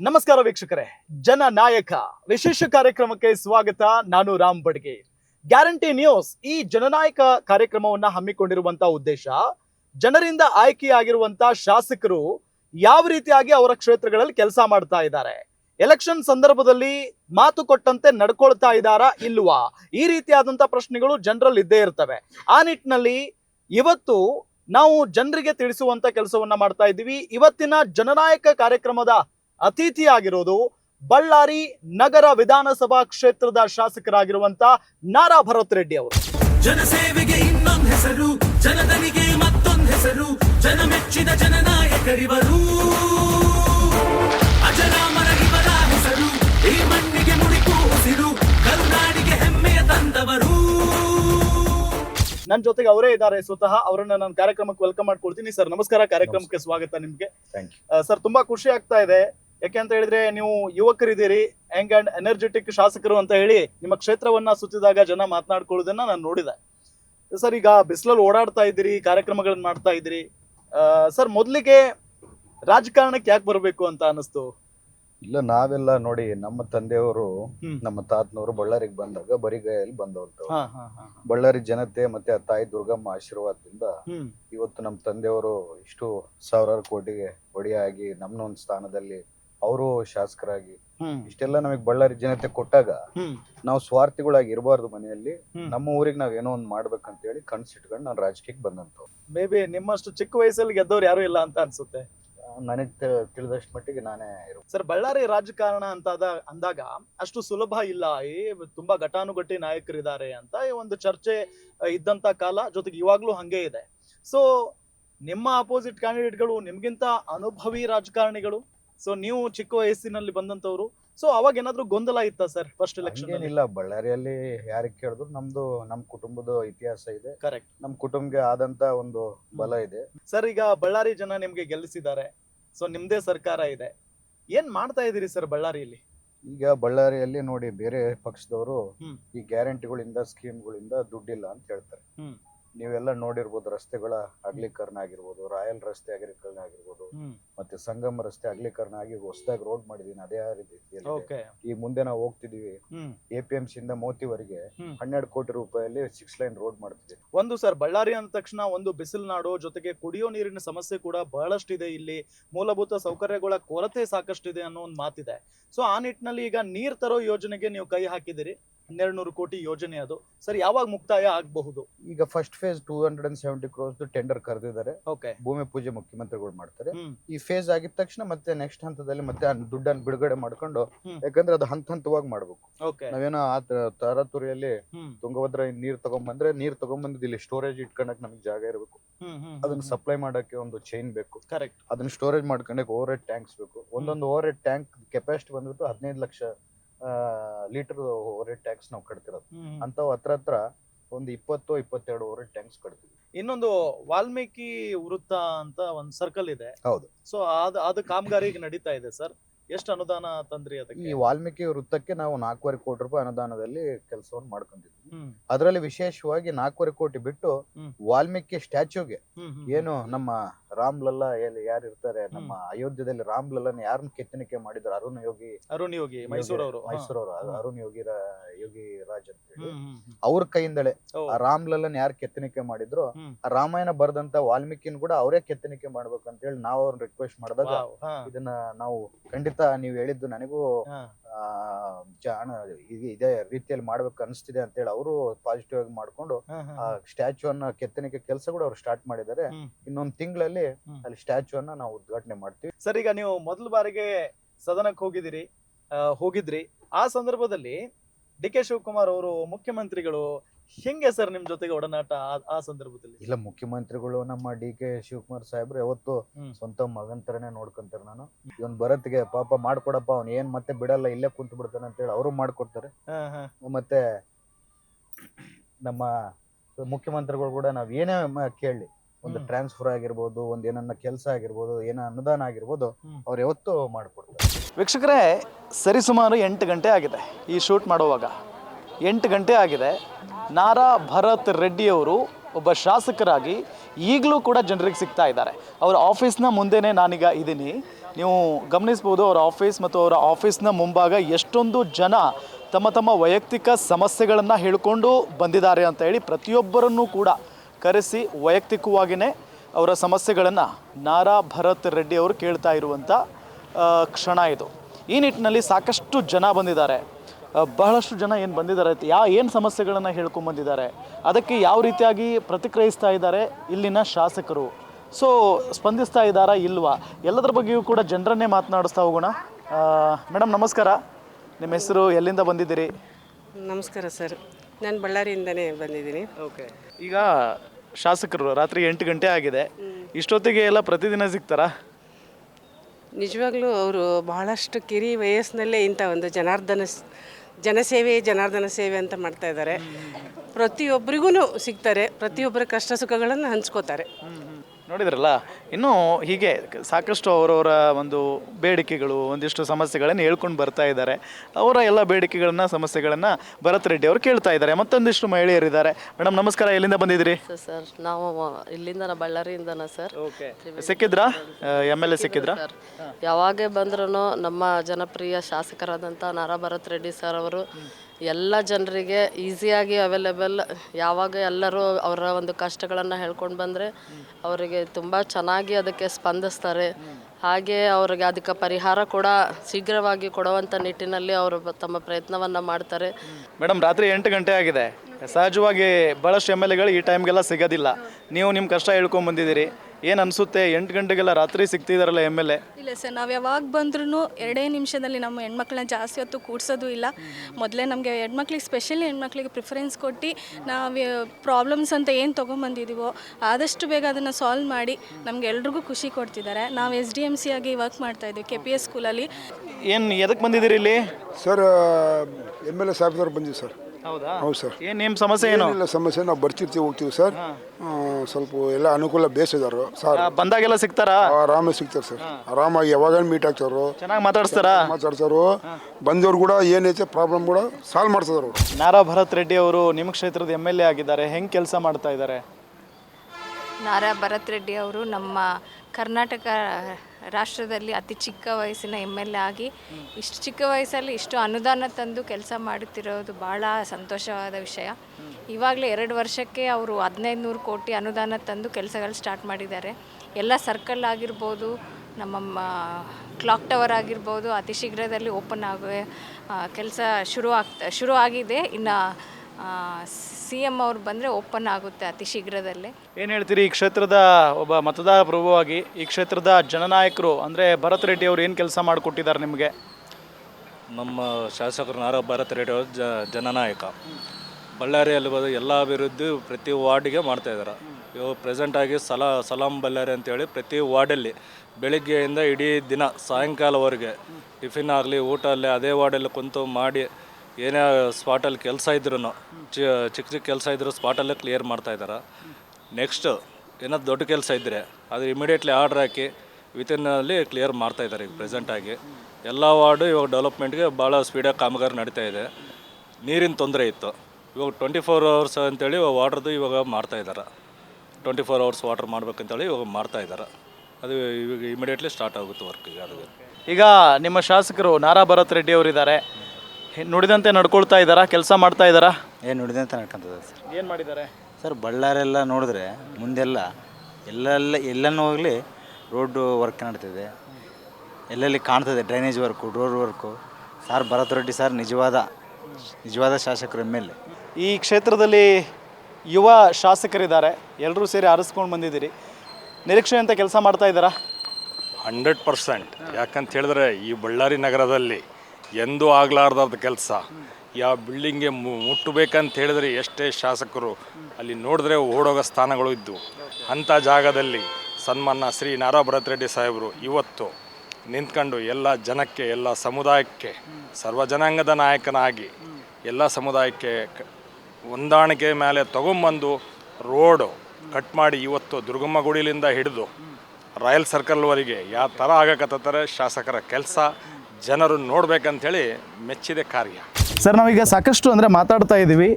ನಮಸ್ಕಾರ ವೀಕ್ಷಕರೇ, ಜನ ನಾಯಕ, ವಿಶೇಷ ಕಾರ್ಯಕ್ರಮಕ್ಕೆ ಸ್ವಾಗತ. ನಾನು ರಾಮ್ ಬಡ್ಗೆ. ಗ್ಯಾರಂಟಿ ನ್ಯೂಸ್, ಈ ಜನನಾಯಕ ಕಾರ್ಯಕ್ರಮವನ್ನ ಹಮ್ಮಿಕೊಂಡಿರುವಂತ ಉದ್ದೇಶ, ಜನರಿಂದ ಆಯ್ಕೆಯಾಗಿರುವಂತ ಶಾಸಕರು ಯಾವ ರೀತಿಯಾಗಿ ಅವರ ಕ್ಷೇತ್ರಗಳಲ್ಲಿ ಕೆಲಸ ಮಾಡ್ತಾ ಇದ್ದಾರೆ, ಎಲೆಕ್ಷನ್ ಸಂದರ್ಭದಲ್ಲಿ ಮಾತು ಕೊಟ್ಟಂತೆ ನಡ್ಕೊಳ್ತಾ ಇದ್ದಾರಾ ಇಲ್ವಾ, ಈ ರೀತಿಯಾದಂತ ಪ್ರಶ್ನೆಗಳು ಜನರಲ್ಲಿ ಇದ್ದೇ ಇರ್ತವೆ. ಆ ನಿಟ್ಟಿನಲ್ಲಿ ಇವತ್ತು ನಾವು ಜನರಿಗೆ ತಿಳಿಸುವಂತ ಕೆಲಸವನ್ನ ಮಾಡ್ತಾ ಇದ್ದೀವಿ. ಇವತ್ತಿನ ಜನನಾಯಕ ಕಾರ್ಯಕ್ರಮದ ಅತಿಥಿಯಾಗಿರೋದು ಬಳ್ಳಾರಿ ನಗರ ವಿಧಾನಸಭಾ ಕ್ಷೇತ್ರದ ಶಾಸಕರಾಗಿರುವಂತ ನಾರಾ ಭರತ್ ರೆಡ್ಡಿ ಅವರು. ಜನಸೇವೆಗೆ ಇನ್ನೊಂದು ಹೆಸರು ಜನದನಿಗೆ ಮತ್ತೊಂದು ಹೆಸರು ಜನ ಮೆಚ್ಚಿದ ಜನನಾಯಕರಿವರು. ಅಜರಾಮರ ಇವರ ಹೆಸರು ಈ ಮಣ್ಣಿಗೆ ಮುಡಿಪು ಉಸಿರು ಕರುನಾಡಿಗೆ ಹೆಮ್ಮೆಯ ತಂದವರು. ನನ್ನ ಜೊತೆಗೆ ಅವರೇ ಇದ್ದಾರೆ ಸ್ವತಃ ಅವರನ್ನ ನಾನು ಕಾರ್ಯಕ್ರಮಕ್ಕೆ ವೆಲ್ಕಮ್ ಮಾಡ್ಕೊಳ್ತೀನಿ ಸರ್ ನಮಸ್ಕಾರ ಕಾರ್ಯಕ್ರಮಕ್ಕೆ ಸ್ವಾಗತ ನಿಮ್ಗೆ. ಸರ್ ತುಂಬಾ ಖುಷಿ ಆಗ್ತಾ ಇದೆ. ಯಾಕೆ ಅಂತ ಹೇಳಿದ್ರೆ ನೀವು ಯುವಕರಿದ್ದೀರಿ ಯಂಗ್ ಅಂಡ್ ಎನರ್ಜೆಟಿಕ್ ಶಾಸಕರು ಅಂತ ಹೇಳಿ ನಿಮ್ಮ ಕ್ಷೇತ್ರವನ್ನ ಸುತ್ತಿದಾಗ ಜನ ಮಾತನಾಡ್ಕೊಳ್ಳೋದನ್ನ ನಾನು ನೋಡಿದೆ. ಸರ್ ಈಗ ಬಿಸಿಲಲ್ಲಿ ಓಡಾಡ್ತಾ ಇದ್ದೀರಿ ಕಾರ್ಯಕ್ರಮಗಳನ್ನ ಮಾಡ್ತಾ ಇದ್ದೀರಿ. ಸರ್ ಮೊದಲಿಗೆ ರಾಜಕಾರಣಕ್ಕೆ ಯಾಕೆ ಬರಬೇಕು ಅಂತ ಅನಿಸ್ತು ಇಲ್ಲ ನಾವೆಲ್ಲ ನೋಡಿ ನಮ್ಮ ತಂದೆಯವರು ನಮ್ಮ ತಾತನವರು ಬಳ್ಳಾರಿಗೆ ಬಂದಾಗ ಬರಿಗೈಯಲ್ಲಿ ಬಂದವರು. ಬಳ್ಳಾರಿ ಜನತೆ ಮತ್ತೆ ಆ ತಾಯಿ ದುರ್ಗಮ್ಮ ಆಶೀರ್ವಾದದಿಂದ ಇವತ್ತು ನಮ್ಮ ತಂದೆಯವರು ಇಷ್ಟು ಸಾವಿರಾರು ಕೋಟಿಗೆ ಒಡೆಯಾಗಿ ನಮ್ಮನ್ನೊಂದು ಸ್ಥಾನದಲ್ಲಿ ಅವರು ಶಾಸಕರಾಗಿ ಇಷ್ಟೆಲ್ಲ ನಮಗೆ ಬಳ್ಳಾರಿ ಜನತೆ ಕೊಟ್ಟಾಗ ನಾವು ಸ್ವಾರ್ಥಿಗಳಾಗಿ ಇರಬಾರ್ದು ಮನೆಯಲ್ಲಿ. ನಮ್ಮ ಊರಿಗೆ ನಾವ್ ಏನೋ ಒಂದು ಮಾಡ್ಬೇಕಂತ ಹೇಳಿ ಕನ್ಸಿಟ್ಕೊಂಡು ನಾನು ರಾಜಕೀಯಕ್ಕೆ ಬಂದಂತ ಮೇ ಬಿ ನಿಮ್ಮಷ್ಟು ಚಿಕ್ಕ ವಯಸ್ಸಲ್ಲಿ ಗೆದ್ದವ್ರು ಯಾರು ಇಲ್ಲ ಅಂತ ಅನ್ಸುತ್ತೆ. ನನಗೆ ತಿಳಿದಷ್ಟು ಮಟ್ಟಿಗೆ ನಾನೇ ಇರು ಸರ್ ಬಳ್ಳಾರಿ ರಾಜಕಾರಣ ಅಂತ ಅಂದಾಗ ಅಷ್ಟು ಸುಲಭ ಇಲ್ಲ. ಏ ತುಂಬಾ ಘಟಾನುಘಟಿ ನಾಯಕರಿದ್ದಾರೆ ಅಂತ ಈ ಒಂದು ಚರ್ಚೆ ಇದ್ದಂತ ಕಾಲ ಜೊತೆಗೆ ಇವಾಗ್ಲೂ ಹಂಗೆ ಇದೆ. ಸೊ ನಿಮ್ಮ ಅಪೋಸಿಟ್ ಕ್ಯಾಂಡಿಡೇಟ್ಗಳು ನಿಮ್ಗಿಂತ ಅನುಭವಿ ರಾಜಕಾರಣಿಗಳು? ಸೊ ನೀವು ಚಿಕ್ಕ ವಯಸ್ಸಿನಲ್ಲಿ ಬಂದಂತವ್ರು ಸೊ ಅವಾಗ ಏನಾದ್ರು ಗೊಂದಲ ಇತ್ತಾ ಸರ್ ಫಸ್ಟ್ ಎಲೆಕ್ಷನ್ ಏನಿಲ್ಲ ಬಳ್ಳಾರಿಯಲ್ಲಿ ಯಾರಿಗೆ ಕೇಳಿದ್ರು ನಮ್ದು ನಮ್ಮ ಕುಟುಂಬದ ಇತಿಹಾಸ ಇದೆ. ಕರೆಕ್ಟ್ ನಮ್ಮ ಕುಟುಂಬಕ್ಕೆ ಆದಂತ ಒಂದು ಬಲ ಇದೆ. ಸರ್ ಈಗ ಬಳ್ಳಾರಿ ಜನ ನಿಮ್ಗೆ ಗೆಲ್ಲಿಸಿದ್ದಾರೆ ಸೊ ನಿಮ್ದೇ ಸರ್ಕಾರ ಇದೆ. ಏನ್ ಮಾಡ್ತಾ ಇದೀರಿ ಸರ್ ಬಳ್ಳಾರಿಯಲ್ಲಿ? ಈಗ ಬಳ್ಳಾರಿಯಲ್ಲಿ ನೋಡಿ ಬೇರೆ ಪಕ್ಷದವರು ಹ್ಮ್. ಈ ಗ್ಯಾರಂಟಿಗಳಿಂದ ಸ್ಕೀಮ್ಗಳಿಂದ ದುಡ್ಡಿಲ್ಲ ಅಂತ ಹೇಳ್ತಾರೆ. ಹ್ಮ್. ನೀವೆಲ್ಲ ನೋಡಿರ್ಬೋದು ರಸ್ತೆಗಳ ಅಗಲೀಕರಣ ಆಗಿರ್ಬೋದು ರಾಯಲ್ ರಸ್ತೆ ಅಗಲೀಕರಣ ಆಗಿರ್ಬೋದು ಮತ್ತೆ ಸಂಗಮ ರಸ್ತೆ ಅಗಲೀಕರಣ ಆಗಿ ಹೊಸದಾಗಿ ರೋಡ್ ಮಾಡಿದೀನಿ ಅದೇ ರೀತಿಯಲ್ಲಿ. ಈ ಮುಂದೆ ನಾವು ಹೋಗ್ತಿದೀವಿ. ಎ ಪಿ ಎಂ ಸಿಂದ ಮೋತಿವರೆಗೆ. ಹನ್ನೆರಡು ಕೋಟಿ ರೂಪಾಯಲ್ಲಿ ಸಿಕ್ಸ್ ಲೈನ್ ರೋಡ್ ಮಾಡ್ತಿದ್ದೀವಿ ಒಂದು ಸರ್ ಬಳ್ಳಾರಿ ಅಂದ ತಕ್ಷಣ ಒಂದು ಬಿಸಿಲು ನಾಡು ಜೊತೆಗೆ ಕುಡಿಯೋ ನೀರಿನ ಸಮಸ್ಯೆ ಕೂಡ ಬಹಳಷ್ಟಿದೆ ಇಲ್ಲಿ. ಮೂಲಭೂತ ಸೌಕರ್ಯಗಳ ಕೊರತೆ ಸಾಕಷ್ಟಿದೆ ಅನ್ನೋ ಒಂದು ಮಾತಿದೆ. ಸೊ ಆ ನಿಟ್ಟಿನಲ್ಲಿ ಈಗ ನೀರ್ ತರೋ ಯೋಜನೆಗೆ ನೀವು ಕೈ ಹಾಕಿದಿರಿ ಹನ್ನೆರಡು ನೂರು ಕೋಟಿ ಯೋಜನೆ ಅದು. ಸರ್ ಯಾವಾಗ ಮುಕ್ತಾಯ ಆಗಬಹುದು? ಈಗ first phase two hundred and seventy crores tender ಕರೆದಿದ್ದಾರೆ. ಓಕೆ ಭೂಮಿ ಪೂಜೆ ಮುಖ್ಯಮಂತ್ರಿಗಳು ಮಾಡ್ತಾರೆ. ಈ ಫೇಸ್ ಆಗಿದ ತಕ್ಷಣ ಮತ್ತೆ ನೆಕ್ಸ್ಟ್ ಹಂತದಲ್ಲಿ ಮತ್ತೆ ದುಡ್ಡನ್ನು ಬಿಡುಗಡೆ ಮಾಡ್ಕೊಂಡು. ಯಾಕಂದ್ರೆ ಅದು ಹಂತ ಹಂತವಾಗಿ ಮಾಡ್ಬೇಕು. ನಾವೇನೋ ಆ ತರತುರಿಯಲ್ಲಿ ತುಂಗಭದ್ರ ನೀರ್ ತಗೊಂಡ್ಬಂದ್ರೆ ನೀರ್ ತಗೊಂಡ್ಬಂದ್ ಇಲ್ಲಿ ಸ್ಟೋರೇಜ್ ಇಟ್ಕೊಂಡಕ್ ನಮ್ಗೆ ಜಾಗ ಇರಬೇಕು. ಅದನ್ನ ಸಪ್ಲೈ ಮಾಡಕ್ಕೆ ಒಂದು ಚೈನ್ ಬೇಕು. ಕರೆಕ್ಟ್ ಅದನ್ನ ಸ್ಟೋರೇಜ್ ಮಾಡ್ಕೊಂಡಕ್ಕೆ ಓವರ್ ಹೆಡ್ ಟ್ಯಾಂಕ್ಸ್ ಬೇಕು. ಒಂದೊಂದು ಓವರ್ ಹೆಡ್ ಟ್ಯಾಂಕ್ ಕೆಪಾಸಿಟಿ ಬಂದ್ಬಿಟ್ಟು ಹದಿನೈದು ಲಕ್ಷ ಲೀಟರ್ ಓವರ್ ಟ್ಯಾಂಕ್ಸ್ ನಾವು ಕಟ್ತಿರೋದು. ಅಂತವ್ ಹತ್ರ ಹತ್ರ ಒಂದು ಇಪ್ಪತ್ತು ಇಪ್ಪತ್ತೆರಡು ಓವರ್ ಟ್ಯಾಂಕ್ಸ್ ಕಟ್ತೀವಿ. ಇನ್ನೊಂದು ವಾಲ್ಮೀಕಿ ವೃತ್ತ ಅಂತ ಒಂದು ಸರ್ಕಲ್ ಇದೆ. ಹೌದು. ಸೊ ಅದು ಅದು ಕಾಮಗಾರಿ ಈಗ ನಡೀತಾ ಇದೆ ಸರ್. ಎಷ್ಟು ಅನುದಾನ ತಂದ್ರಿ ಅದಕ್ಕೆ? ಈ ವಾಲ್ಮೀಕಿ ವೃತ್ತಕ್ಕೆ ನಾವು ನಾಲ್ಕೂವರೆ ಕೋಟಿ ರೂಪಾಯಿ ಅನುದಾನದಲ್ಲಿ ಕೆಲಸವನ್ನು ಮಾಡ್ಕೊಂಡಿದ್ವಿ. ಅದರಲ್ಲಿ ವಿಶೇಷವಾಗಿ ನಾಲ್ಕೂವರೆ ಕೋಟಿ ಬಿಟ್ಟು ವಾಲ್ಮೀಕಿ ಸ್ಟ್ಯಾಚ್ಯೂಗೆ ಏನು ನಮ್ಮ ರಾಮ್ ಲಲ್ಲಾ ಎಲ್ಲಿ ಯಾರು ಇರ್ತಾರೆ? ನಮ್ಮ ಅಯೋಧ್ಯದಲ್ಲಿ ರಾಮ್ ಲಲ್ಲನ್ ಯಾರನ್ನ ಕೆತ್ತನಿಕೆ ಮಾಡಿದ್ರು? ಅರುಣ್ ಯೋಗಿ. ಅರುಣ್ ಯೋಗಿ ಮೈಸೂರವರು. ಮೈಸೂರವರು ಹ್ಮ್. ಅರುಣ್ ಯೋಗಿ ರಾ- ಯೋಗಿ ರಾಜ್ ಅಂತ ಹೇಳಿ. ಅವ್ರ ಕೈಯಿಂದಲೇ ಆ ರಾಮ್ ಲಲ್ಲನ್ ಯಾರು ಕೆತ್ತನಿಕೆ ಮಾಡಿದ್ರು? ಆ ರಾಮಾಯಣ ಬರೆದಂತ ವಾಲ್ಮೀಕಿನ್ ಕೂಡ ಅವರೇ ಕೆತ್ತನಿಕೆ ಮಾಡ್ಬೇಕಂತ ಹೇಳಿ ನಾವು ಅವ್ರನ್ನ ರಿಕ್ವೆಸ್ಟ್ ಮಾಡಿದಾಗ ಇದನ್ನ ನಾವು ಖಂಡಿತ ನೀವು ಹೇಳಿದ್ದು ನನಗೂ ಹಾ. ಆ, ಜಾಣ ಇದು ರೀತಿಯಲ್ಲಿ ಮಾಡ್ಬೇಕು ಅನಿಸ್ತಿದೆ ಅಂತ ಹೇಳಿ ಅವರು ಪಾಸಿಟಿವ್ ಆಗಿ ಮಾಡ್ಕೊಂಡು ಆ ಸ್ಟ್ಯಾಚು ಅನ್ನ ಕೆತ್ತನಿಕೆ ಕೆಲಸ ಕೂಡ ಅವ್ರು ಸ್ಟಾರ್ಟ್ ಮಾಡಿದ್ದಾರೆ. ಇನ್ನೊಂದು ತಿಂಗಳಲ್ಲಿ ಅಲ್ಲಿ ಸ್ಟ್ಯಾಚು ಅನ್ನ ನಾವು ಉದ್ಘಾಟನೆ ಮಾಡ್ತೀವಿ ಸರ್ ಈಗ ನೀವು ಮೊದಲ ಬಾರಿಗೆ ಸದನಕ್ಕೆ ಹೋಗಿದಿರಿ ಹೋಗಿದ್ರಿ ಆ ಸಂದರ್ಭದಲ್ಲಿ ಡಿ ಕೆ ಶಿವಕುಮಾರ್ ಅವರು ಮುಖ್ಯಮಂತ್ರಿಗಳು ಹೆಂಗೆ ಸರ್ ನಿಮ್ ಜೊತೆಗೆ ಒಡನಾಟ ಆ- ಆ ಸಂದರ್ಭದಲ್ಲಿ ಇಲ್ಲ ಮುಖ್ಯಮಂತ್ರಿಗಳು ನಮ್ಮ ಡಿ ಕೆ ಶಿವಕುಮಾರ್ ಸಾಹೇಬ್ರು ಯಾವತ್ತು ಹ್ಮ್. ಸ್ವಂತ ಮಗನ್ ತರನೇ ನೋಡ್ಕೊಂತಾರೆ ನಾನು ಇವನ್ ಭರತ್ಗೆ ಪಾಪ ಮಾಡ್ಕೊಡಪ್ಪ ಅವ್ನ್ ಏನ್ ಮತ್ತೆ ಬಿಡಲ್ಲ ಇಲ್ಲೇ ಕುಂತು ಬಿಡ್ತಾನೆ ಅಂತ ಹೇಳಿ ಅವರು ಮಾಡ್ಕೊಡ್ತಾರೆ ಹಾ, ಹಾ. ಮತ್ತೆ ನಮ್ಮ ಮುಖ್ಯಮಂತ್ರಿಗಳು ಕೂಡ ನಾವ್ ಏನೇ ಕೇಳಿ ಕೇಳಲಿ ಒಂದು ಹ್ಮ್. ಟ್ರಾನ್ಸ್ಫರ್ ಆಗಿರ್ಬೋದು ಒಂದ್ ಏನನ್ನ ಕೆಲಸ ಆಗಿರ್ಬೋದು ಏನೋ ಅನುದಾನ ಆಗಿರ್ಬೋದು ಹ್ಮ್. ಅವ್ರು ಯಾವತ್ತೂ ಮಾಡ್ಕೊಡ್ತಾರೆ ವೀಕ್ಷಕರೇ ಸರಿಸುಮಾರು ಎಂಟು ಗಂಟೆ ಆಗಿದೆ ಈ ಶೂಟ್ ಮಾಡುವಾಗ ಎಂಟು ಗಂಟೆ ಆಗಿದೆ ನಾರಾ ಭರತ್ ರೆಡ್ಡಿಯವರು ಒಬ್ಬ ಶಾಸಕರಾಗಿ ಈಗಲೂ ಕೂಡ ಜನರಿಗೆ ಸಿಗ್ತಾ ಇದ್ದಾರೆ. ಅವರ ಆಫೀಸ್ನ ಮುಂದೆನೇ ನಾನೀಗ ಇದ್ದೀನಿ. ನೀವು ಗಮನಿಸ್ಬೋದು ಅವರ ಆಫೀಸ್ ಮತ್ತು ಅವರ ಆಫೀಸ್ನ ಮುಂಭಾಗ ಎಷ್ಟೊಂದು ಜನ ತಮ್ಮ ತಮ್ಮ ವೈಯಕ್ತಿಕ ಸಮಸ್ಯೆಗಳನ್ನು ಹೇಳಿಕೊಂಡು ಬಂದಿದ್ದಾರೆ ಅಂತ ಹೇಳಿ ಪ್ರತಿಯೊಬ್ಬರನ್ನೂ ಕೂಡ ಕರೆಸಿ ವೈಯಕ್ತಿಕವಾಗಿಯೇ ಅವರ ಸಮಸ್ಯೆಗಳನ್ನು ನಾರಾ ಭರತ್ ರೆಡ್ಡಿ ಅವರು ಕೇಳ್ತಾ ಇರುವಂಥ ಕ್ಷಣ ಇದು. ಈ ನಿಟ್ಟಿನಲ್ಲಿ ಸಾಕಷ್ಟು ಜನ ಬಂದಿದ್ದಾರೆ. ಬಹಳಷ್ಟು ಜನ ಏನು ಬಂದಿದ್ದಾರೆ ಯಾ ಏನು ಸಮಸ್ಯೆಗಳನ್ನು ಹೇಳ್ಕೊಂಬಂದಿದ್ದಾರೆ ಅದಕ್ಕೆ ಯಾವ ರೀತಿಯಾಗಿ ಪ್ರತಿಕ್ರಿಯಿಸ್ತಾ ಇದ್ದಾರೆ ಇಲ್ಲಿನ ಶಾಸಕರು. ಸೊ ಸ್ಪಂದಿಸ್ತಾ ಇದ್ದಾರಾ ಇಲ್ವಾ? ಎಲ್ಲದರ ಬಗ್ಗೆಯೂ ಕೂಡ ಜನರನ್ನೇ ಮಾತನಾಡಿಸ್ತಾ ಹೋಗೋಣ. ಮೇಡಮ್ ನಮಸ್ಕಾರ. ನಿಮ್ಮ ಹೆಸರು ಎಲ್ಲಿಂದ ಬಂದಿದ್ದೀರಿ? ನಮಸ್ಕಾರ ಸರ್. ನಾನು ಬಳ್ಳಾರಿಯಿಂದನೇ ಬಂದಿದ್ದೀನಿ. ಓಕೆ ಈಗ ಶಾಸಕರು ರಾತ್ರಿ ಎಂಟು ಗಂಟೆ ಆಗಿದೆ. ಇಷ್ಟೊತ್ತಿಗೆ ಎಲ್ಲ ಪ್ರತಿದಿನ ಸಿಗ್ತಾರಾ? ನಿಜವಾಗ್ಲೂ ಅವರು ಬಹಳಷ್ಟು ಕಿರಿ ವಯಸ್ಸಿನಲ್ಲೇ ಇಂಥ ಒಂದು ಜನಾರ್ದನ ಜನಸೇವೆ ಜನಾರ್ದನ ಸೇವೆ ಅಂತ ಮಾಡ್ತಾ ಇದ್ದಾರೆ. ಪ್ರತಿಯೊಬ್ಬರಿಗೂ ಸಿಗ್ತಾರೆ ಪ್ರತಿಯೊಬ್ಬರ ಕಷ್ಟ ಸುಖಗಳನ್ನು ಹಂಚ್ಕೋತಾರೆ. ನೋಡಿದ್ರಲ್ಲ? ಇನ್ನು ಹೀಗೆ ಸಾಕಷ್ಟು ಅವರವರ ಒಂದು ಬೇಡಿಕೆಗಳು ಒಂದಿಷ್ಟು ಸಮಸ್ಯೆಗಳನ್ನು ಹೇಳ್ಕೊಂಡು ಬರ್ತಾ ಇದ್ದಾರೆ. ಅವರ ಎಲ್ಲ ಬೇಡಿಕೆಗಳನ್ನ ಸಮಸ್ಯೆಗಳನ್ನು ಭರತ್ ರೆಡ್ಡಿ ಅವರು ಕೇಳ್ತಾ ಇದ್ದಾರೆ. ಮತ್ತೊಂದಿಷ್ಟು ಮಹಿಳೆಯರಿದ್ದಾರೆ. ಮೇಡಮ್ ನಮಸ್ಕಾರ. ಎಲ್ಲಿಂದ ಬಂದಿದ್ದೀರಿ? ಸರ್ ನಾವು ಇಲ್ಲಿಂದ ಬಳ್ಳಾರಿಯಿಂದನ ಸರ್? ಓಕೆ. ಸಿಕ್ಕಿದ್ರಾ? ಎಂ ಎಲ್ ಎ ಸಿಕ್ಕಿದ್ರಾ? ಯಾವಾಗೇ ಬಂದ್ರೂ ನಮ್ಮ ಜನಪ್ರಿಯ ಶಾಸಕರಾದಂಥ ನಾರಾ ಭರತ್ ರೆಡ್ಡಿ ಸರ್ ಅವರು ಎಲ್ಲ ಜನರಿಗೆ ಈಸಿಯಾಗಿ ಅವೈಲೇಬಲ್ ಯಾವಾಗ ಎಲ್ಲರೂ ಅವರ ಒಂದು ಕಷ್ಟಗಳನ್ನು ಹೇಳ್ಕೊಂಡು ಬಂದರೆ ಅವರಿಗೆ ತುಂಬ ಚೆನ್ನಾಗಿ ಅದಕ್ಕೆ ಸ್ಪಂದಿಸ್ತಾರೆ. ಹಾಗೆ ಅವ್ರಿಗೆ ಅದಕ್ಕೆ ಪರಿಹಾರ ಕೂಡ ಶೀಘ್ರವಾಗಿ ಕೊಡುವಂಥ ನಿಟ್ಟಿನಲ್ಲಿ ಅವರು ತಮ್ಮ ಪ್ರಯತ್ನವನ್ನು ಮಾಡ್ತಾರೆ. ಮೇಡಮ್, ರಾತ್ರಿ ಎಂಟು ಗಂಟೆ ಆಗಿದೆ. ಸಹಜವಾಗಿ ಭಾಳಷ್ಟು ಎಂ ಎಲ್ ಎಗಳು ಈ ಟೈಮ್ಗೆಲ್ಲ ಸಿಗೋದಿಲ್ಲ. ನೀವು ನಿಮ್ಮ ಕಷ್ಟ ಹೇಳ್ಕೊಂಡು ಬಂದಿದ್ದೀರಿ. ಏನು ಅನ್ಸುತ್ತೆ? ಎಂಟು ಗಂಟೆಗೆಲ್ಲ ರಾತ್ರಿ ಸಿಗ್ತಿದಾರಲ್ಲ ಎಂ ಎಲ್ ಎ ಇಲ್ಲ ಸರ್ ನಾವು ಯಾವಾಗ ಬಂದ್ರೂ ಎರಡೇ ನಿಮಿಷದಲ್ಲಿ ನಮ್ಮ ಹೆಣ್ಮಕ್ಳನ್ನ ಜಾಸ್ತಿ ಹೊತ್ತು ಕೂಡ್ಸೋದು ಇಲ್ಲ. ಮೊದಲೇ ನಮಗೆ ಹೆಣ್ಮಕ್ಳಿಗೆ ಸ್ಪೆಷಲಿ ಹೆಣ್ಮಕ್ಳಿಗೆ ಪ್ರಿಫರೆನ್ಸ್ ಕೊಟ್ಟು ನಾವು ಪ್ರಾಬ್ಲಮ್ಸ್ ಅಂತ ಏನು ತೊಗೊಂಬಂದಿದ್ದೀವೋ ಆದಷ್ಟು ಬೇಗ ಅದನ್ನು ಸಾಲ್ವ್ ಮಾಡಿ ನಮ್ಗೆ ಎಲ್ರಿಗೂ ಖುಷಿ ಕೊಡ್ತಿದ್ದಾರೆ ನಾವು ಎಸ್ ಡಿ ಎಂ ಸಿ ಆಗಿ ವರ್ಕ್ ಮಾಡ್ತಾ ಇದ್ದೀವಿ ಕೆ ಪಿ ಎಸ್ ಸ್ಕೂಲಲ್ಲಿ ಏನು ಎದಕ್ಕೆ ಬಂದಿದ್ದೀರಿ ಇಲ್ಲಿ? ಸರ್ ಎಂ ಎಲ್ ಎ ಸಾಹೇಬ್ದವ್ರು ಬಂದಿವಿ ಸರ್. ಹೌದಾ? ಹೌದು ಸರ್. ಏನು ನಿಮ್ಮ ಸಮಸ್ಯೆ ಏನು? ಇಲ್ಲ ಸಮಸ್ಯೆ ನಾವು ಬರ್ತಿರ್ತೀವಿ ಹೋಗ್ತೀವಿ ಸರ್. ಆ, ಸ್ವಲ್ಪ ಎಲ್ಲ ಅನುಕೂಲ ಬೇಸಿದಾರು ಸರ್. ಆ, ಬಂದಾಗೆಲ್ಲ ಸಿಗ್ತಾರಾ? ಆರಾಮಾಗಿ ಸಿಗ್ತಾರೆ ಸರ್. ಆರಾಮಾಗಿ ಯಾವಾಗ ಮೀಟ್ ಆಗ್ತಾರೋ ಚೆನ್ನಾಗಿ ಮಾತಾಡಿಸ್ತಾರಾ? ಮಾತಾಡ್ತಾರೋ ಬಂದವ್ರು ಕೂಡ ಏನೈತೆ ಪ್ರಾಬ್ಲಮ್ ಕೂಡ ಸಾಲ್ವ್ ಮಾಡ್ತಿದಾರೆ ಅವರು ನಾರಾ ಭರತ್ ರೆಡ್ಡಿ ಅವರು ನಿಮ್ಮ ಕ್ಷೇತ್ರದ ಎಂ ಎಲ್ ಎ ಆಗಿದ್ದಾರೆ. ಹೆಂಗೆ ಕೆಲಸ ಮಾಡ್ತಾ ಇದ್ದಾರೆ? ನಾರಾ ಭರತ್ ರೆಡ್ಡಿ ಅವರು ನಮ್ಮ ಕರ್ನಾಟಕ ರಾಷ್ಟ್ರದಲ್ಲಿ ಅತಿ ಚಿಕ್ಕ ವಯಸ್ಸಿನ ಎಂ ಎಲ್ ಎ ಆಗಿ, ಇಷ್ಟು ಚಿಕ್ಕ ವಯಸ್ಸಲ್ಲಿ ಇಷ್ಟು ಅನುದಾನ ತಂದು ಕೆಲಸ ಮಾಡುತ್ತಿರೋದು ಭಾಳ ಸಂತೋಷವಾದ ವಿಷಯ. ಇವಾಗಲೇ ಎರಡು ವರ್ಷಕ್ಕೆ ಅವರು ಹದಿನೈದು ನೂರು ಕೋಟಿ ಅನುದಾನ ತಂದು ಕೆಲಸಗಳು ಸ್ಟಾರ್ಟ್ ಮಾಡಿದ್ದಾರೆ. ಎಲ್ಲ ಸರ್ಕಲ್ ಆಗಿರ್ಬೋದು, ನಮ್ಮ ಕ್ಲಾಕ್ ಟವರ್ ಆಗಿರ್ಬೋದು, ಅತಿ ಶೀಘ್ರದಲ್ಲಿ ಓಪನ್ ಆಗುವ ಕೆಲಸ ಶುರು ಆಗ್ತಾ ಶುರು ಆಗಿದೆ ಇನ್ನು ಸಿ ಎಂ ಅವ್ರು ಬಂದರೆ ಓಪನ್ ಆಗುತ್ತೆ ಅತಿ ಶೀಘ್ರದಲ್ಲೇ. ಏನು ಹೇಳ್ತೀರಿ ಈ ಕ್ಷೇತ್ರದ ಒಬ್ಬ ಮತದಾರ ಪ್ರಭುವಾಗಿ ಈ ಕ್ಷೇತ್ರದ ಜನನಾಯಕರು ಅಂದರೆ ಭರತ್ ರೆಡ್ಡಿ ಅವರು ಏನು ಕೆಲಸ ಮಾಡಿಕೊಟ್ಟಿದ್ದಾರೆ ನಿಮಗೆ? ನಮ್ಮ ಶಾಸಕರು ನಾರ ಭರತ್ ರೆಡ್ಡಿ ಅವರು ಜ ಜನನಾಯಕ. ಬಳ್ಳಾರಿಯಲ್ಲಿ ಬಂದು ಎಲ್ಲ ಅಭಿವೃದ್ಧಿ ಪ್ರತಿ ವಾರ್ಡಿಗೆ ಮಾಡ್ತಾ ಇದ್ದಾರೆ ಇವಾಗ ಪ್ರೆಸೆಂಟಾಗಿ ಸಲಾ ಸಲಾಂ ಬಳ್ಳಾರಿ ಅಂತೇಳಿ ಪ್ರತಿ ವಾರ್ಡಲ್ಲಿ ಬೆಳಿಗ್ಗೆಯಿಂದ ಇಡೀ ದಿನ ಸಾಯಂಕಾಲವರೆಗೆ ಟಿಫಿನ್ ಆಗಲಿ ಊಟ ಅಲ್ಲಿ ಅದೇ ವಾರ್ಡಲ್ಲಿ ಕುಂತು ಮಾಡಿ ಏನೇ ಸ್ಪಾಟಲ್ಲಿ ಕೆಲಸ ಇದ್ರೂ ಚಿಕ್ಕ ಚಿಕ್ಕ ಕೆಲಸ ಇದ್ದರೂ ಸ್ಪಾಟಲ್ಲೇ ಕ್ಲಿಯರ್ ಮಾಡ್ತಾ ಇದ್ದಾರೆ ನೆಕ್ಸ್ಟ್ ಏನಾದ್ರು ದೊಡ್ಡ ಕೆಲಸ ಇದ್ದರೆ ಅದು ಇಮಿಡಿಯೇಟ್ಲಿ ಆರ್ಡ್ರ್ ಹಾಕಿ ವಿತಿನ್ನಲ್ಲಿ ಕ್ಲಿಯರ್ ಮಾಡ್ತಾ ಇದ್ದಾರೆ ಈಗ ಪ್ರೆಸೆಂಟಾಗಿ ಎಲ್ಲ ವಾರ್ಡು ಇವಾಗ ಡೆವಲಪ್ಮೆಂಟ್ಗೆ ಭಾಳ ಸ್ಪೀಡಾಗಿ ಕಾಮಗಾರಿ ನಡೀತಾ ಇದೆ. ನೀರಿನ ತೊಂದರೆ ಇತ್ತು. ಇವಾಗ ಟ್ವೆಂಟಿ ಫೋರ್ ಅವರ್ಸ್ ಅಂತೇಳಿ ವಾಟ್ರದ್ದು ಇವಾಗ ಮಾಡ್ತಾ ಇದ್ದಾರೆ ಟ್ವೆಂಟಿ ಫೋರ್ ಅವರ್ಸ್ ವಾಟರ್ ಮಾಡ್ಬೇಕಂತೇಳಿ ಇವಾಗ ಮಾಡ್ತಾ ಇದ್ದಾರೆ ಅದು ಇವಾಗ ಇಮಿಡಿಯೇಟ್ಲಿ ಸ್ಟಾರ್ಟ್ ಆಗುತ್ತೆ ವರ್ಕ್ ಈಗ. ಈಗ ನಿಮ್ಮ ಶಾಸಕರು ನಾರಾ ಭರತ್ ರೆಡ್ಡಿ ಅವರಿದ್ದಾರೆ. ನುಡಿದಂತೆ ನಡ್ಕೊಳ್ತಾ ಇದ್ದಾರಾ? ಕೆಲಸ ಮಾಡ್ತಾ ಇದ್ದಾರಾ? ಏನು ನುಡಿದಂತೆ ನಡ್ಕೊಂತದ ಸರ್. ಏನು ಮಾಡಿದ್ದಾರೆ? ಸರ್ ಬಳ್ಳಾರೆಲ್ಲ ನೋಡಿದ್ರೆ ಮುಂದೆಲ್ಲ ಎಲ್ಲೆಲ್ಲ ಎಲ್ಲನೂ ಹೋಗಲಿ ರೋಡ್ ವರ್ಕ್ ನಡೀತಿದೆ. ಎಲ್ಲೆಲ್ಲಿ ಕಾಣ್ತದೆ drainage work road work sir Bharat Reddy sir ನಿಜವಾದ ನಿಜವಾದ ಶಾಸಕರು ಎಂ ಎಲ್ ಎ. ಈ ಕ್ಷೇತ್ರದಲ್ಲಿ ಯುವ ಶಾಸಕರಿದ್ದಾರೆ. ಎಲ್ಲರೂ ಸೇರಿ ಆರಿಸ್ಕೊಂಡು ಬಂದಿದ್ದೀರಿ. ನಿರೀಕ್ಷೆ ಅಂತ ಕೆಲಸ ಮಾಡ್ತಾ ಇದ್ದಾರಾ? Hundred percent. ಯಾಕಂತ ಹೇಳಿದ್ರೆ ಈ ಬಳ್ಳಾರಿ ನಗರದಲ್ಲಿ ಎಂದೂ ಆಗಲಾರ್ದ ಕೆಲಸ. ಯಾವ ಬಿಲ್ಡಿಂಗ್ಗೆ ಮುಟ್ಟಬೇಕಂತ ಹೇಳಿದ್ರೆ ಎಷ್ಟೇ ಶಾಸಕರು ಅಲ್ಲಿ ನೋಡಿದ್ರೆ ಓಡೋಗೋ ಸ್ಥಾನಗಳು ಇದ್ದವು ಅಂಥ ಜಾಗದಲ್ಲಿ ಸನ್ಮಾನ ಶ್ರೀ ನಾರಾ ಭರತ್ ರೆಡ್ಡಿ ಸಾಹೇಬರು ಇವತ್ತು ನಿಂತ್ಕೊಂಡು ಎಲ್ಲ ಜನಕ್ಕೆ, ಎಲ್ಲ ಸಮುದಾಯಕ್ಕೆ, ಸರ್ವ ಜನಾಂಗದ ನಾಯಕನಾಗಿ ಎಲ್ಲ ಸಮುದಾಯಕ್ಕೆ ಹೊಂದಾಣಿಕೆ ಮೇಲೆ ತಗೊಂಬಂದು ರೋಡು ಕಟ್ ಮಾಡಿ ಇವತ್ತು ದುರ್ಗಮ್ಮ ಗುಡಿಲಿಂದ ಹಿಡಿದು ರಾಯಲ್ ಸರ್ಕಲ್ವರೆಗೆ ಯಾವ ಥರ ಆಗಕತ್ತಾರೆ ಶಾಸಕರ ಕೆಲಸ ಜನರು ನೋಡ್ಬೇಕಂತೇಳಿ ಮೆಚ್ಚಿದೆ ಕಾರ್ಯ. ಸರ್ ನಾವೀಗ ಸಾಕಷ್ಟು ಅಂದರೆ ಮಾತಾಡ್ತಾ ಇದ್ದೀವಿ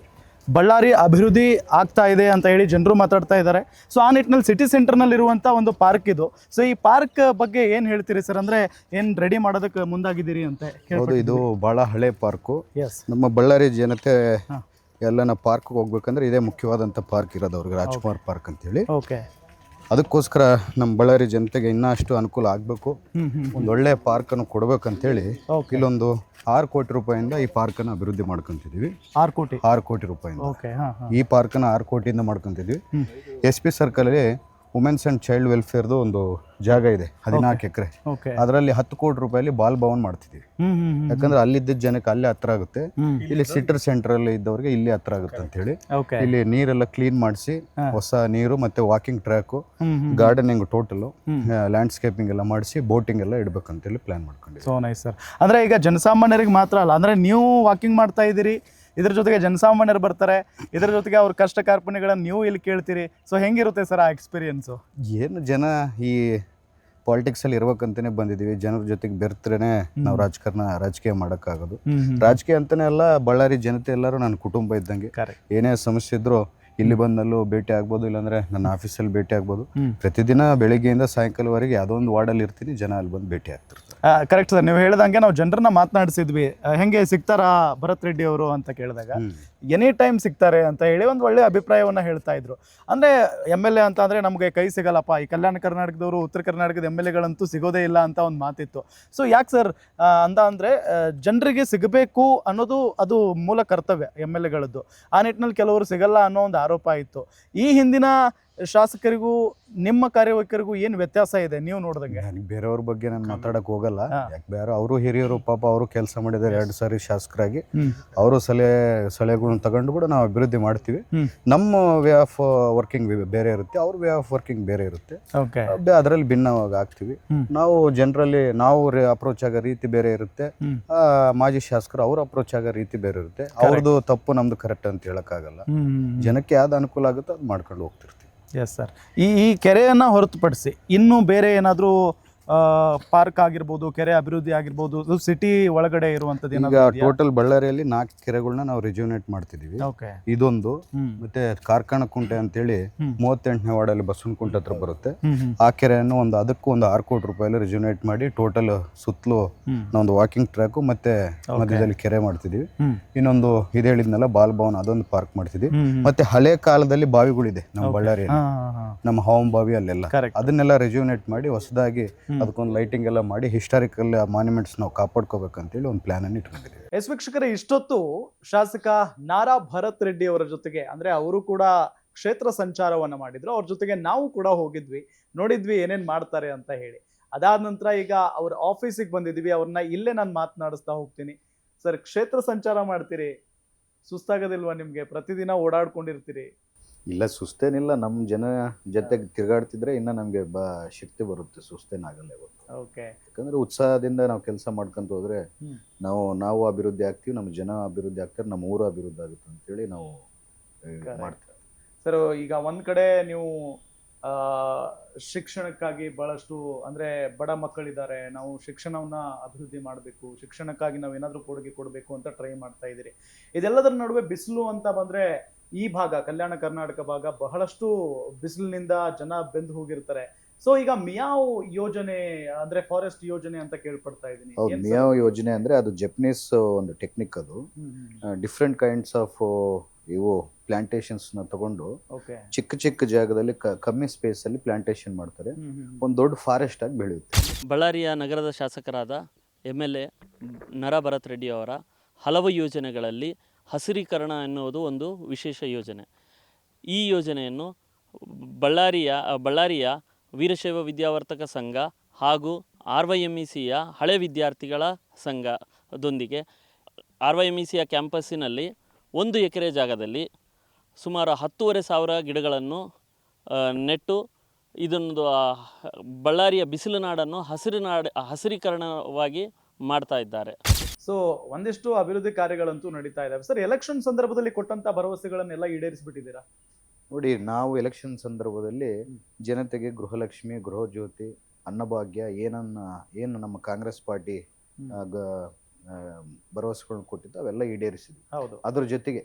ಬಳ್ಳಾರಿ ಅಭಿವೃದ್ಧಿ ಆಗ್ತಾ ಇದೆ ಅಂತ ಹೇಳಿ ಜನರು ಮಾತಾಡ್ತಾ ಇದ್ದಾರೆ. ಸೊ ಆ ನಿಟ್ಟಿನಲ್ಲಿ ಸಿಟಿ ಸೆಂಟರ್ನಲ್ಲಿ ಇರುವಂಥ ಒಂದು ಪಾರ್ಕ್ ಇದು. ಸೊ ಈ ಪಾರ್ಕ್ ಬಗ್ಗೆ ಏನು ಹೇಳ್ತೀರಿ ಸರ್? ಅಂದರೆ ಏನು ರೆಡಿ ಮಾಡೋದಕ್ಕೆ ಮುಂದಾಗಿದ್ದೀರಿ ಅಂತ ಹೌದು ಇದು ಭಾಳ ಹಳೆ ಪಾರ್ಕು ಎಸ್ ನಮ್ಮ ಬಳ್ಳಾರಿ ಜನತೆ. ಎಲ್ಲನ ಪಾರ್ಕ್ಗೆ ಹೋಗ್ಬೇಕಂದ್ರೆ ಇದೇ ಮುಖ್ಯವಾದಂಥ ಪಾರ್ಕ್ ಇರೋದು ಅವ್ರಿಗೆ ರಾಜ್ಕುಮಾರ್ ಪಾರ್ಕ್ ಅಂತೇಳಿ. ಓಕೆ ಅದಕ್ಕೋಸ್ಕರ ನಮ್ಮ ಬಳ್ಳಾರಿ ಜನತೆಗೆ ಇನ್ನಷ್ಟು ಅನುಕೂಲ ಆಗಬೇಕು. ಒಂದು ಒಳ್ಳೆ ಪಾರ್ಕನ್ನು ಕೊಡಬೇಕಂತೇಳಿ. ಇಲ್ಲೊಂದು ಆರು ಕೋಟಿ ರೂಪಾಯಿಂದ ಈ ಪಾರ್ಕನ್ನು ಅಭಿವೃದ್ಧಿ ಮಾಡ್ಕೊಂತಿದ್ದೀವಿ. ಆರು ಕೋಟಿ? ಆರು ಕೋಟಿ ರೂಪಾಯಿಂದ. ಈ ಪಾರ್ಕನ್ನು ಆರು ಕೋಟಿಯಿಂದ ಮಾಡ್ಕೊಂತಿದ್ವಿ. ಎಸ್ ಪಿ ಸರ್ಕಲಲ್ಲಿ ವುಮೆನ್ಸ್ ಆ್ಯಂಡ್ ಚೈಲ್ಡ್ ವೆಲ್ಫೇರ್ದು ಒಂದು ಜಾಗ ಇದೆ ಹದಿನಾಲ್ಕು ಎಕರೆ. ಅದರಲ್ಲಿ ಹತ್ತು ಕೋಟಿ ರೂಪಾಯಲ್ಲಿ ಬಾಲ್ ಭವನ್ ಮಾಡ್ತಿದ್ದೀವಿ. ಯಾಕಂದ್ರೆ ಅಲ್ಲಿದ್ದ ಜನಕ್ಕೆ ಅಲ್ಲೇ ಹತ್ರ ಆಗುತ್ತೆ. ಇಲ್ಲಿ ಸಿಟರ್ ಸೆಂಟರ್ ಅಲ್ಲಿ ಇದ್ದವ್ರಿಗೆ ಇಲ್ಲಿ ಹತ್ರ ಆಗುತ್ತೆ ಅಂತ ಹೇಳಿ. ಇಲ್ಲಿ ನೀರೆಲ್ಲ ಕ್ಲೀನ್ ಮಾಡಿಸಿ ಹೊಸ ನೀರು ಮತ್ತೆ walking track gardening total. Landscaping ಎಲ್ಲ ಮಾಡಿಸಿ ಬೋಟಿಂಗ್ ಎಲ್ಲ ಇಡ್ಬೇಕಂತೇಳಿ ಪ್ಲಾನ್ ಮಾಡ್ಕೊಂಡಿದ್ದೀವಿ. ಸೊ ನೈಸ್ ಸರ್ ಅಂದ್ರೆ ಈಗ ಜನಸಾಮಾನ್ಯರಿಗೆ ಮಾತ್ರ ಅಲ್ಲ ಅಂದ್ರೆ ನೀವು ವಾಕಿಂಗ್ ಮಾಡ್ತಾ ಇದ್ದೀರಿ ಇದ್ರ ಜೊತೆಗೆ ಜನಸಾಮಾನ್ಯರು ಬರ್ತಾರೆ. ಇದ್ರ ಜೊತೆಗೆ ಅವ್ರ ಕಷ್ಟ ಕಾರ್ಪಣ್ಯಗಳನ್ನು ನೀವು ಇಲ್ಲಿ ಕೇಳ್ತೀರಿ. ಸೊ ಹೆಂಗಿರುತ್ತೆ ಸರ್ ಆ ಎಕ್ಸ್ಪೀರಿಯನ್ಸು ಏನು ಜನ ಈ ಪಾಲಿಟಿಕ್ಸಲ್ಲಿ ಇರ್ಬೇಕಂತಲೇ ಬಂದಿದ್ದೀವಿ. ಜನರ ಜೊತೆಗೆ ಬೆರ್ತರೇನೆ ನಾವು ರಾಜಕಾರಣ ರಾಜಕೀಯ ಮಾಡೋಕ್ಕಾಗೋದು. ರಾಜಕೀಯ ಅಂತಲೇ ಅಲ್ಲ ಬಳ್ಳಾರಿ ಜನತೆ ಎಲ್ಲರೂ ನನ್ನ ಕುಟುಂಬ ಇದ್ದಂಗೆ. ಏನೇ ಸಮಸ್ಯೆ ಇದ್ರೂ ಇಲ್ಲಿ ಬಂದಲ್ಲೂ ಭೇಟಿ ಆಗ್ಬೋದು ಇಲ್ಲಾಂದ್ರೆ ನನ್ನ ಆಫೀಸಲ್ಲಿ ಭೇಟಿ ಆಗ್ಬೋದು. ಪ್ರತಿದಿನ ಬೆಳಿಗ್ಗೆಯಿಂದ ಸಾಯಂಕಾಲವರೆಗೆ ಯಾವುದೋ ಒಂದು ವಾರ್ಡಲ್ಲಿ ಇರ್ತೀನಿ ಜನ ಅಲ್ಲಿ ಬಂದು ಭೇಟಿ ಆಗ್ತಿರ್ತಾರೆ. ಕರೆಕ್ಟ್ ಸರ್ ನೀವು ಹೇಳ್ದಂಗೆ ನಾವು ಜನರನ್ನ ಮಾತನಾಡಿಸಿದ್ವಿ. ಹೆಂಗೆ ಸಿಗ್ತಾರಾ ಭರತ್ ರೆಡ್ಡಿ ಅವರು ಅಂತ ಕೇಳಿದಾಗ. ಎನಿ ಟೈಮ್ ಸಿಗ್ತಾರೆ ಅಂತ ಹೇಳಿ ಒಂದು ಒಳ್ಳೆ ಅಭಿಪ್ರಾಯವನ್ನ ಹೇಳ್ತಾ ಇದ್ರು. ಅಂದ್ರೆ ಎಂ ಎಲ್ ಎ ಅಂತ ಅಂದರೆ ನಮಗೆ ಕೈ ಸಿಗಲ್ಲಪ್ಪ. ಈ ಕಲ್ಯಾಣ ಕರ್ನಾಟಕದವರು ಉತ್ತರ ಕರ್ನಾಟಕದ ಎಂ ಎಲ್ ಎಗಳಂತೂ ಸಿಗೋದೇ ಇಲ್ಲ ಅಂತ ಒಂದು ಮಾತಿತ್ತು. ಸೊ ಯಾಕೆ ಸರ್ ಅಂತ ಅಂದರೆ ಜನರಿಗೆ ಸಿಗಬೇಕು ಅನ್ನೋದು ಅದು ಮೂಲ ಕರ್ತವ್ಯ ಎಂ ಎಲ್ ಎಗಳದ್ದು ಆ ನಿಟ್ಟಿನಲ್ಲಿ ಕೆಲವರು ಸಿಗಲ್ಲ ಅನ್ನೋ ಒಂದು ಆರೋಪ ಇತ್ತು. ಈ ಹಿಂದಿನ ಶಾಸಕರಿಗೂ ನಿಮ್ಮ ಕಾರ್ಯವೈಖರಿಗೂ ಏನು ವ್ಯತ್ಯಾಸ ಇದೆ ನೀವು ನೋಡಿದಂಗೆ? ನನಗೆ ಬೇರೆಯವ್ರ ಬಗ್ಗೆ ನಾನು ಮಾತಾಡಕ್ಕೆ ಹೋಗಲ್ಲ. ಯಾಕೆ ಬೇರೆ ಅವರು ಹಿರಿಯರು ಪಾಪ ಅವರು ಕೆಲಸ ಮಾಡಿದ್ದಾರೆ ಎರಡು ಸಾರಿ ಶಾಸಕರಾಗಿ. ಅವರು ಸಲಹೆ ಸಲಹೆಗಳನ್ನ ತಗೊಂಡು ಕೂಡ ನಾವು ಅಭಿವೃದ್ಧಿ ಮಾಡ್ತೀವಿ. ನಮ್ಮ ವೇ ಆಫ್ ವರ್ಕಿಂಗ್ ಬೇರೆ ಇರುತ್ತೆ ಅವ್ರ ವೇ ಆಫ್ ವರ್ಕಿಂಗ್ ಬೇರೆ ಇರುತ್ತೆ. ಓಕೆ ಅದರಲ್ಲಿ ಭಿನ್ನವಾಗಿ ಆಗ್ತೀವಿ. ನಾವು ಜನರಲ್ಲಿ ನಾವು ಅಪ್ರೋಚ್ ಆಗೋ ರೀತಿ ಬೇರೆ ಇರುತ್ತೆ. ಮಾಜಿ ಶಾಸಕರು ಅವ್ರ ಅಪ್ರೋಚ್ ಆಗೋ ರೀತಿ ಬೇರೆ ಇರುತ್ತೆ. ಅವ್ರದ್ದು ತಪ್ಪು ನಮ್ದು ಕರೆಕ್ಟ್ ಅಂತ ಹೇಳಕ್ಕಾಗಲ್ಲ. ಜನಕ್ಕೆ ಯಾವ್ದು ಅನುಕೂಲ ಆಗುತ್ತೋ ಅದು ಮಾಡ್ಕೊಂಡು ಹೋಗ್ತಿರ್ತೀವಿ. ಎಸ್ ಸರ್ ಈ ಈ ಕೆರೆಯನ್ನು ಹೊರತುಪಡಿಸಿ ಇನ್ನೂ ಬೇರೆ ಏನಾದರೂ ಪಾರ್ಕ್ ಆಗಿರ್ಬೋದು ಕೆರೆ ಅಭಿವೃದ್ಧಿ ಆಗಿರ್ಬೋದು ಸಿಟಿ ಒಳಗಡೆ ಇರುವಂಥದ್ದು ಈಗ ಟೋಟಲ್ ಬಳ್ಳಾರಿಯಲ್ಲಿ ನಾಲ್ಕು ಕೆರೆಗಳನ್ನ ನಾವು ರಿಜ್ಯೂನೇಟ್ ಮಾಡ್ತಿದೀವಿ. ಇದೊಂದು ಮತ್ತೆ ಕಾರ್ಖಾನ ಕುಂಟೆ ಅಂತೇಳಿ ಹೇಳಿ ಮೂವತ್ತೆಂಟನೇ ವಾರ್ಡಲ್ಲಿ ಬಸವನಕುಂಟೆ ಹತ್ರ ಬರುತ್ತೆ. ಆ ಕೆರೆಯನ್ನು ಒಂದು ಅದಕ್ಕೂ ಒಂದು ಆರು ಕೋಟಿ ರೂಪಾಯಲ್ಲಿ ರಿಜ್ಯೂನೇಟ್ ಮಾಡಿ ಟೋಟಲ್ ಸುತ್ತಲೂ. ನಾವೊಂದು ವಾಕಿಂಗ್ ಟ್ರ್ಯಾಕ್ ಮತ್ತೆ ಮಧ್ಯದಲ್ಲಿ ಕೆರೆ ಮಾಡ್ತಿದೀವಿ. ಇನ್ನೊಂದು ಇದು ಹೇಳಿದ್ನಲ್ಲ ಬಾಲ್ ಭವನ್ ಅದೊಂದು ಪಾರ್ಕ್ ಮಾಡ್ತಿದ್ವಿ. ಮತ್ತೆ ಹಳೆ ಕಾಲದಲ್ಲಿ ಬಾವಿಗಳಿದೆ ನಮ್ಮ ಬಳ್ಳಾರಿಯಲ್ಲಿ ನಮ್ಮ ಹಾವಂ ಬಾವಿ ಅಲ್ಲೆಲ್ಲ ಅದನ್ನೆಲ್ಲ ರೆಜ್ಯೂನೇಟ್ ಮಾಡಿ ಹೊಸದಾಗಿ ಅದಕ್ಕೊಂದು ಲೈಟಿಂಗ್ ಎಲ್ಲ ಮಾಡಿ ಹಿಸ್ಟಾರಿಕಲ್ ಮಾನ್ಯುಮೆಂಟ್ಸ್ ನಾವು ಕಾಪಾಡ್ಕೋಬೇಕಂತೇಳಿ ಒಂದು ಪ್ಲಾನ್ ಅನ್ನು ಇಟ್ಕೊಂಡಿದ್ದೀವಿ. ಎಸ್ ವೀಕ್ಷಕರೇ ಇಷ್ಟೊತ್ತು ಶಾಸಕ ನಾರಾ ಭರತ್ ರೆಡ್ಡಿ ಅವರ ಜೊತೆಗೆ ಅಂದ್ರೆ ಅವರು ಕೂಡ ಕ್ಷೇತ್ರ ಸಂಚಾರವನ್ನ ಮಾಡಿದ್ರು. ಅವ್ರ ಜೊತೆಗೆ ನಾವು ಕೂಡ ಹೋಗಿದ್ವಿ. ನೋಡಿದ್ವಿ ಏನೇನ್ ಮಾಡ್ತಾರೆ ಅಂತ ಹೇಳಿ. ಅದಾದ ನಂತರ ಈಗ ಅವ್ರ ಆಫೀಸಿಗೆ ಬಂದಿದ್ವಿ ಅವ್ರನ್ನ ಇಲ್ಲೇ ನಾನು ಮಾತನಾಡಿಸ್ತಾ ಹೋಗ್ತೀನಿ. ಸರ್ ಕ್ಷೇತ್ರ ಸಂಚಾರ ಮಾಡ್ತೀರಿ? ಸುಸ್ತಾಗೋದಿಲ್ವಾ ನಿಮ್ಗೆ? ಪ್ರತಿದಿನ ಓಡಾಡ್ಕೊಂಡಿರ್ತೀರಿ? ಇಲ್ಲ ಸುಸ್ತೇನಿಲ್ಲ. ನಮ್ಮ ಜನ ಜೊತೆಗೆ ತಿರುಗಾಡ್ತಿದ್ರೆ ಇನ್ನ ನಮಗೆ ಬ ಶಕ್ತಿ ಬರುತ್ತೆ ಸುಸ್ತೇನಾಗಲ್ಲ ಇವತ್ತು. ಓಕೆ. ಯಾಕಂದ್ರೆ ಉತ್ಸಾಹದಿಂದ ನಾವು ಕೆಲಸ ಮಾಡ್ಕೊಂತ ಹೋದ್ರೆ ನಾವು ನಾವು ಅಭಿವೃದ್ಧಿ ಆಗ್ತೀವಿ ನಮ್ಮ ಜನ ಅಭಿವೃದ್ಧಿ ಆಗ್ತಾರೆ ನಮ್ಮ ಊರು ಅಭಿವೃದ್ಧಿ ಆಗುತ್ತೆ ಅಂತೇಳಿ ನಾವು ಆ, Correct. ಮಾಡ್ತೀವಿ. ಸರ್ ಈಗ ಒಂದ್ ಕಡೆ ನೀವು ಆ ಶಿಕ್ಷಣಕ್ಕಾಗಿ ಬಹಳಷ್ಟು ಅಂದ್ರೆ ಬಡ ಮಕ್ಕಳಿದ್ದಾರೆ ನಾವು ಶಿಕ್ಷಣವನ್ನ ಅಭಿವೃದ್ಧಿ ಮಾಡಬೇಕು ಶಿಕ್ಷಣಕ್ಕಾಗಿ ನಾವು ಏನಾದ್ರೂ ಕೊಡುಗೆ ಕೊಡಬೇಕು ಅಂತ ಟ್ರೈ ಮಾಡ್ತಾ ಇದ್ದೀರಿ. ಇದೆಲ್ಲದರ ನಡುವೆ ಬಿಸಿಲು ಅಂತ ಬಂದ್ರೆ ಈ ಭಾಗ ಕಲ್ಯಾಣ ಕರ್ನಾಟಕ ಭಾಗ ಬಹಳಷ್ಟು ಬಿಸಿಲಿನಿಂದ ಜನ ಬೆಂದು ಹೋಗಿರ್ತಾರೆ ಸೊ ಈಗ ಮಿಯಾವ್ ಯೋಜನೆ ಅಂದ್ರೆ ಫಾರೆಸ್ಟ್ ಯೋಜನೆ ಅಂತ ಕೇಳ್ಪಡ್ತಾ ಇದ್ದೀನಿ ಹೌದು ಮಿಯಾವ್ ಯೋಜನೆ ಅಂದ್ರೆ ಅದು ಜಪನೀಸ್ ಒಂದು ಟೆಕ್ನಿಕ್ ಅದು. ಡಿಫ್ರೆಂಟ್ ಕೈಂಡ್ಸ್ ಆಫ್ ಇವು ಪ್ಲಾಂಟೇಶನ್ಸ್ನ ತಗೊಂಡು. ಚಿಕ್ಕ ಚಿಕ್ಕ ಜಾಗದಲ್ಲಿ ಕಮ್ಮಿ ಸ್ಪೇಸ್ ಅಲ್ಲಿ ಪ್ಲಾಂಟೇಶನ್ ಮಾಡ್ತಾರೆ. ಒಂದು ದೊಡ್ಡ ಫಾರೆಸ್ಟ್ ಆಗಿ ಬೆಳೆಯುತ್ತೆ ಬಳ್ಳಾರಿಯ ನಗರದ ಶಾಸಕರಾದ ಎಂ ಎಲ್ ಎ ನರ ಭರತ್ ರೆಡ್ಡಿ ಅವರ ಹಲವು ಯೋಜನೆಗಳಲ್ಲಿ ಹಸಿರೀಕರಣ ಎನ್ನುವುದು ಒಂದು ವಿಶೇಷ ಯೋಜನೆ. ಈ ಯೋಜನೆಯನ್ನು ಬಳ್ಳಾರಿಯ ಬಳ್ಳಾರಿಯ ವೀರಶೈವ ವಿದ್ಯಾವರ್ತಕ ಸಂಘ ಹಾಗೂ ಆರ್ ವೈ ಎಂ ಇ ಸಿಯ ಹಳೆ ವಿದ್ಯಾರ್ಥಿಗಳ ಸಂಘದೊಂದಿಗೆ ಆರ್ ವೈ ಎಂ ಇ ಸಿಯ ಕ್ಯಾಂಪಸ್ಸಿನಲ್ಲಿ ಒಂದು ಎಕರೆ ಜಾಗದಲ್ಲಿ ಸುಮಾರು ಹತ್ತೂವರೆ ಸಾವಿರ ಗಿಡಗಳನ್ನು ನೆಟ್ಟು ಇದೊಂದು ಬಳ್ಳಾರಿಯ ಬಿಸಿಲು ನಾಡನ್ನು ಹಸಿರು ನಾಡು, ಹಸಿರೀಕರಣವಾಗಿ ಮಾಡ್ತಾ ಇದ್ದಾರೆ. ಸೊ ಒಂದಿಷ್ಟು ಅಭಿವೃದ್ಧಿ ಕಾರ್ಯಗಳಂತೂ ನಡೀತಾ ಇದಾವೆ. ಸರ್ ಎಲೆಕ್ಷನ್ ಸಂದರ್ಭದಲ್ಲಿ ಕೊಟ್ಟಂತ ಭರವಸೆಗಳನ್ನೆಲ್ಲ ಈಡೇರಿಸ್ಬಿಟ್ಟಿದ್ದೀರಾ? ನೋಡಿ ನಾವು ಎಲೆಕ್ಷನ್ ಸಂದರ್ಭದಲ್ಲಿ ಜನತೆಗೆ ಗೃಹಲಕ್ಷ್ಮಿ ಗೃಹಜ್ಯೋತಿ ಅನ್ನಭಾಗ್ಯ ಏನನ್ನ ಏನು ನಮ್ಮ ಕಾಂಗ್ರೆಸ್ ಪಾರ್ಟಿ ಭರವಸೆಗಳನ್ನ ಕೊಟ್ಟಿದ್ದು ಅವೆಲ್ಲ ಈಡೇರಿಸಿದ್ವಿ. ಹೌದು. ಅದ್ರ ಜೊತೆಗೆ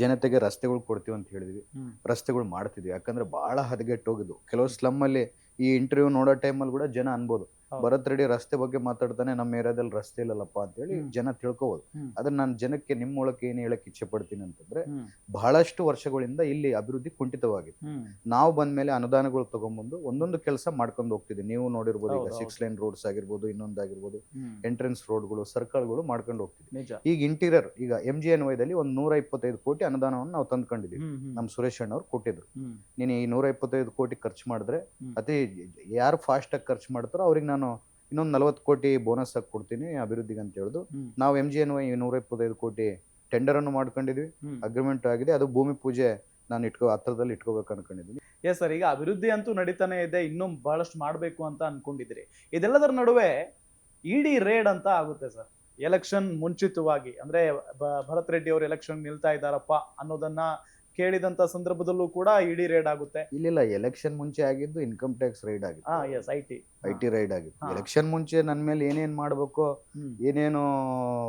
ಜನತೆಗೆ ರಸ್ತೆಗಳು ಕೊಡ್ತೀವಿ ಅಂತ ಹೇಳಿದ್ವಿ. ರಸ್ತೆಗಳು ಮಾಡ್ತಿದ್ವಿ. ಯಾಕಂದ್ರೆ ಬಹಳ ಹದಗೆಟ್ಟು ಹೋಗಿದ್ವು ಕೆಲವು ಸ್ಲಮ್ ಅಲ್ಲಿ ಈ ಇಂಟರ್ವ್ಯೂ ನೋಡೋ ಟೈಮಲ್ಲಿ ಕೂಡ ಜನ ಅನ್ಬೋದು. ಭರತ್ ರೆಡ್ಡಿ ರಸ್ತೆ ಬಗ್ಗೆ ಮಾತಾಡ್ತಾನೆ ನಮ್ಮ ಏರಿಯಾದಲ್ಲಿ ರಸ್ತೆ ಇಲ್ಲಲ್ಲಪ್ಪ ಅಂತೇಳಿ ಹೇಳಿ ಜನ ತಿಳ್ಕೊಬೋದು. ಅದನ್ನ ನಾನು ಜನಕ್ಕೆ ನಿಮ್ಮ ಮೂಲಕ ಏನು ಹೇಳಕ್ ಇಚ್ಛೆ ಪಡ್ತೀನಿ ಅಂತಂದ್ರೆ ಬಹಳಷ್ಟು ವರ್ಷಗಳಿಂದ ಇಲ್ಲಿ ಅಭಿವೃದ್ಧಿ ಕುಂಠಿತವಾಗಿದೆ. ನಾವು ಬಂದ ಮೇಲೆ ಅನುದಾನಗಳು ತಗೊಂಡ್ಬಂದು ಒಂದೊಂದು ಕೆಲಸ ಮಾಡ್ಕೊಂಡು ಹೋಗ್ತಿದ್ವಿ. ನೀವು ನೋಡಿರ್ಬೋದು ಈಗ ಸಿಕ್ಸ್ ಲೈನ್ ರೋಡ್ಸ್ ಆಗಿರ್ಬೋದು ಇನ್ನೊಂದಾಗಿರ್ಬೋದು. ಎಂಟ್ರೆನ್ಸ್ ರೋಡ್ಗಳು ಸರ್ಕಲ್ಗಳು ಮಾಡ್ಕೊಂಡು ಹೋಗ್ತಿದ್ವಿ. ಈಗ ಇಂಟೀರಿಯರ್ ಈಗ ಎಂ ಜಿ ಎನ್ ವೈದಲ್ಲಿ ಒಂದು ನೂರ ಇಪ್ಪತ್ತೈದು ಕೋಟಿ ಅನುದಾನವನ್ನು ನಾವು ತಂದ್ಕೊಂಡಿದ್ದೀವಿ. ನಮ್ಮ ಸುರೇಶ್ ಅಣ್ಣವ್ರು ಕೊಟ್ಟಿದ್ರು. ನೀನು ಈ ನೂರ ಇಪ್ಪತ್ತೈದು ಕೋಟಿ ಖರ್ಚು ಮಾಡಿದ್ರೆ. ಅತಿ ಯಾರು ಆಗಿ ಖರ್ಚು ಮಾಡ್ತಾರೋ ಅವ್ರಿಗೆ ನಾನು ಇನ್ನೊಂದು ನಲವತ್ತು ಕೋಟಿ ಬೋನಸ್ ಆಗಿ ಕೊಡ್ತೀನಿ ಅಭಿವೃದ್ಧಿಗೆ ಅಂತ ಹೇಳಿದ್ರು. ನಾವು ಎಂ ಜಿ ಎನ್ ವೈ ನೂರ ಇಪ್ಪತ್ತೈದು ಕೋಟಿ ಟೆಂಡರ್ ಅನ್ನು ಮಾಡ್ಕೊಂಡಿದ್ವಿ. ಅಗ್ರಿಮೆಂಟ್ ಆಗಿದೆ. ಅದು ಭೂಮಿ ಪೂಜೆ ನಾನು ಇಟ್ಕೋ ಹತ್ರದಲ್ಲಿ ಇಟ್ಕೋಬೇಕು ಅನ್ಕೊಂಡಿದ್ದೀನಿ. ಎಸ್ ಸರ್ ಈಗ ಅಭಿವೃದ್ಧಿ ಅಂತೂ ನಡೀತಾನೆ ಇದೆ ಇನ್ನೂ ಬಹಳಷ್ಟು ಮಾಡಬೇಕು ಅಂತ ಅನ್ಕೊಂಡಿದ್ರಿ ಇದೆಲ್ಲದರ ನಡುವೆ ಇಡಿ ರೇಡ್ ಅಂತ ಆಗುತ್ತೆ ಸರ್ ಎಲೆಕ್ಷನ್ ಮುಂಚಿತವಾಗಿ ಅಂದ್ರೆ ಭರತ್ ರೆಡ್ಡಿ ಅವರು ಎಲೆಕ್ಷನ್ ನಿಲ್ತಾ ಇದ್ದಾರಪ್ಪ ಅನ್ನೋದನ್ನ ಕೇಳಿದಂತ ಸಂದರ್ಭದಲ್ಲೂ ಕೂಡ ಇಡಿ ರೇಡ್ ಆಗುತ್ತೆ. ಇಲ್ಲಿಲ್ಲ ಎಲೆಕ್ಷನ್ ಮುಂಚೆ ಆಗಿದ್ದು ಇನ್ಕಮ್ ಟ್ಯಾಕ್ಸ್ ರೈಡ್ ಆಗಿತ್ತು. ಹಾ S I T I T raid ಆಗಿತ್ತು. ಹಾ. ಎಲೆಕ್ಷನ್ ಮುಂಚೆ ನನ್ನ ಮೇಲೆ ಏನೇನ್ ಮಾಡ್ಬೇಕು. ಏನೇನು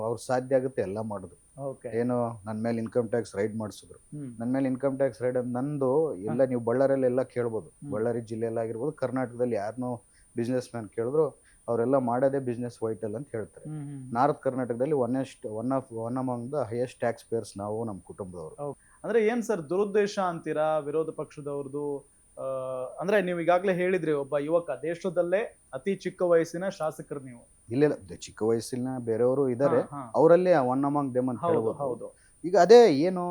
ಅವ್ರ ಸಾಧ್ಯ ಆಗುತ್ತೆ ಎಲ್ಲ ಮಾಡಿದ್ರು ಓಕೆ. ಏನು ನನ್ನ ಮೇಲೆ ಇನ್ಕಮ್ ಟ್ಯಾಕ್ಸ್ ರೈಡ್ ಮಾಡಿಸಿದ್ರು. ನನ್ನ ಮೇಲೆ ಇನ್ಕಮ್ ಟ್ಯಾಕ್ಸ್ ರೈಡ್ ನಂದು ಎಲ್ಲ ನೀವು ಬಳ್ಳಾರಿಯಲ್ಲಿ ಎಲ್ಲ ಕೇಳ್ಬೋದು ಬಳ್ಳಾರಿ ಜಿಲ್ಲೆಯಲ್ಲಿ ಆಗಿರ್ಬೋದು ಕರ್ನಾಟಕದಲ್ಲಿ ಯಾರನ್ನೂ ಬಿಸ್ನೆಸ್ ಮ್ಯಾನ್ ಕೇಳಿದ್ರು ಅವರೆಲ್ಲ ಮಾಡೋದೇ ಬಿಸ್ನೆಸ್ ವೈಟಲ್ ಅಂತ ಹೇಳ್ತಾರೆ. ನಾರ್ತ್ ಕರ್ನಾಟಕದಲ್ಲಿ ಒನ್ ಎಸ್ಟ್ one of one among the highest tax payers ನಾವು ನಮ್ಮ ಕುಟುಂಬದವರು. ಅಂದ್ರೆ ಏನ್ ಸರ್ ದುರುದ್ದೇಶ ಅಂತೀರಾ ವಿರೋಧ ಪಕ್ಷದವ್ರದ್ದು ಅಂದ್ರೆ ನೀವು ಈಗಾಗಲೇ ಹೇಳಿದ್ರಿ ಒಬ್ಬ ಯುವಕ ದೇಶದಲ್ಲೇ ಅತಿ ಚಿಕ್ಕ ವಯಸ್ಸಿನ ಶಾಸಕರು ನೀವು. ಇಲ್ಲೆಲ್ಲ ಚಿಕ್ಕ ವಯಸ್ಸಿನ ಬೇರೆಯವರು ಇದ್ದಾರೆ. ಅವರಲ್ಲೇ ಒನ್ ಅಮಾಂಗ್ ದೆಮ್ ಅಂತ ಹೌದು ಹೇಳ್ಬೋದು. ಹೌದು. ಈಗ ಅದೇ ಏನು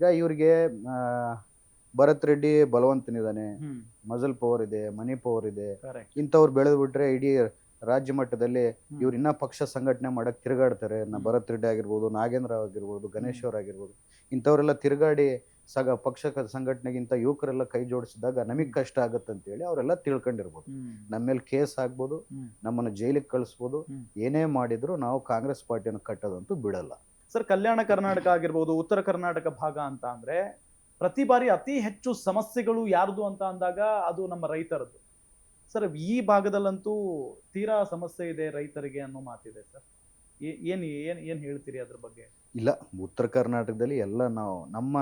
ಈಗ ಇವ್ರಿಗೆ ಭರತ್ ರೆಡ್ಡಿ ಬಲವಂತನಿದ್ದಾನೆ. ಮಜಲ್ ಪವರ್ ಇದೆ ಮನಿ ಪವರ್ ಇದೆ. ಇಂಥವ್ರು ಬೆಳೆದು ಬಿಟ್ರೆ ಇಡೀ ರಾಜ್ಯ ಮಟ್ಟದಲ್ಲಿ. ಇವ್ರು ಇನ್ನ ಪಕ್ಷ ಸಂಘಟನೆ ಮಾಡಕ್ ತಿರುಗಾಡ್ತಾರೆ. ನ. ಭರತ್ ರೆಡ್ಡಿ ಆಗಿರ್ಬೋದು ನಾಗೇಂದ್ರ ಆಗಿರ್ಬೋದು ಗಣೇಶ್ ಅವ್ರ ಆಗಿರ್ಬೋದು. ಇಂಥವರೆಲ್ಲ ತಿರುಗಾಡಿ ಸಗ ಪಕ್ಷ ಸಂಘಟನೆಗಿಂತ ಯುವಕರೆಲ್ಲ ಕೈ ಜೋಡಿಸಿದಾಗ ನಮಗೆ ಕಷ್ಟ ಆಗತ್ತೆ ಅಂತೇಳಿ ಅವರೆಲ್ಲ ತಿಳ್ಕೊಂಡಿರ್ಬೋದು. ನಮ್ಮ ಮೇಲೆ ಕೇಸ್ ಆಗ್ಬೋದು. ನಮ್ಮನ್ನ ಜೈಲಿಗೆ ಕಳಿಸ್ಬೋದು ಏನೇ ಮಾಡಿದ್ರು ನಾವು ಕಾಂಗ್ರೆಸ್ ಪಾರ್ಟಿಯನ್ನು ಕಟ್ಟೋದಂತೂ ಬಿಡಲ್ಲ. ಸರ್ ಕಲ್ಯಾಣ ಕರ್ನಾಟಕ ಆಗಿರ್ಬೋದು ಉತ್ತರ ಕರ್ನಾಟಕ ಭಾಗ ಅಂತ ಅಂದ್ರೆ ಪ್ರತಿ ಬಾರಿ ಅತಿ ಹೆಚ್ಚು ಸಮಸ್ಯೆಗಳು ಯಾರ್ದು ಅಂತ ಅಂದಾಗ ಅದು ನಮ್ಮ ರೈತರದ್ದು. ಸರ್ ಈ ಭಾಗದಲ್ಲಂತೂ ತೀರಾ ಸಮಸ್ಯೆ ಇದೆ ರೈತರಿಗೆ ಅನ್ನೋ ಮಾತಿದೆ ಸರ್. ಏನು ಏನ್ ಏನ್ ಹೇಳ್ತೀರಿ ಅದ್ರ ಬಗ್ಗೆ? ಇಲ್ಲ ಉತ್ತರ ಕರ್ನಾಟಕದಲ್ಲಿ ಎಲ್ಲ ನಾವು ನಮ್ಮ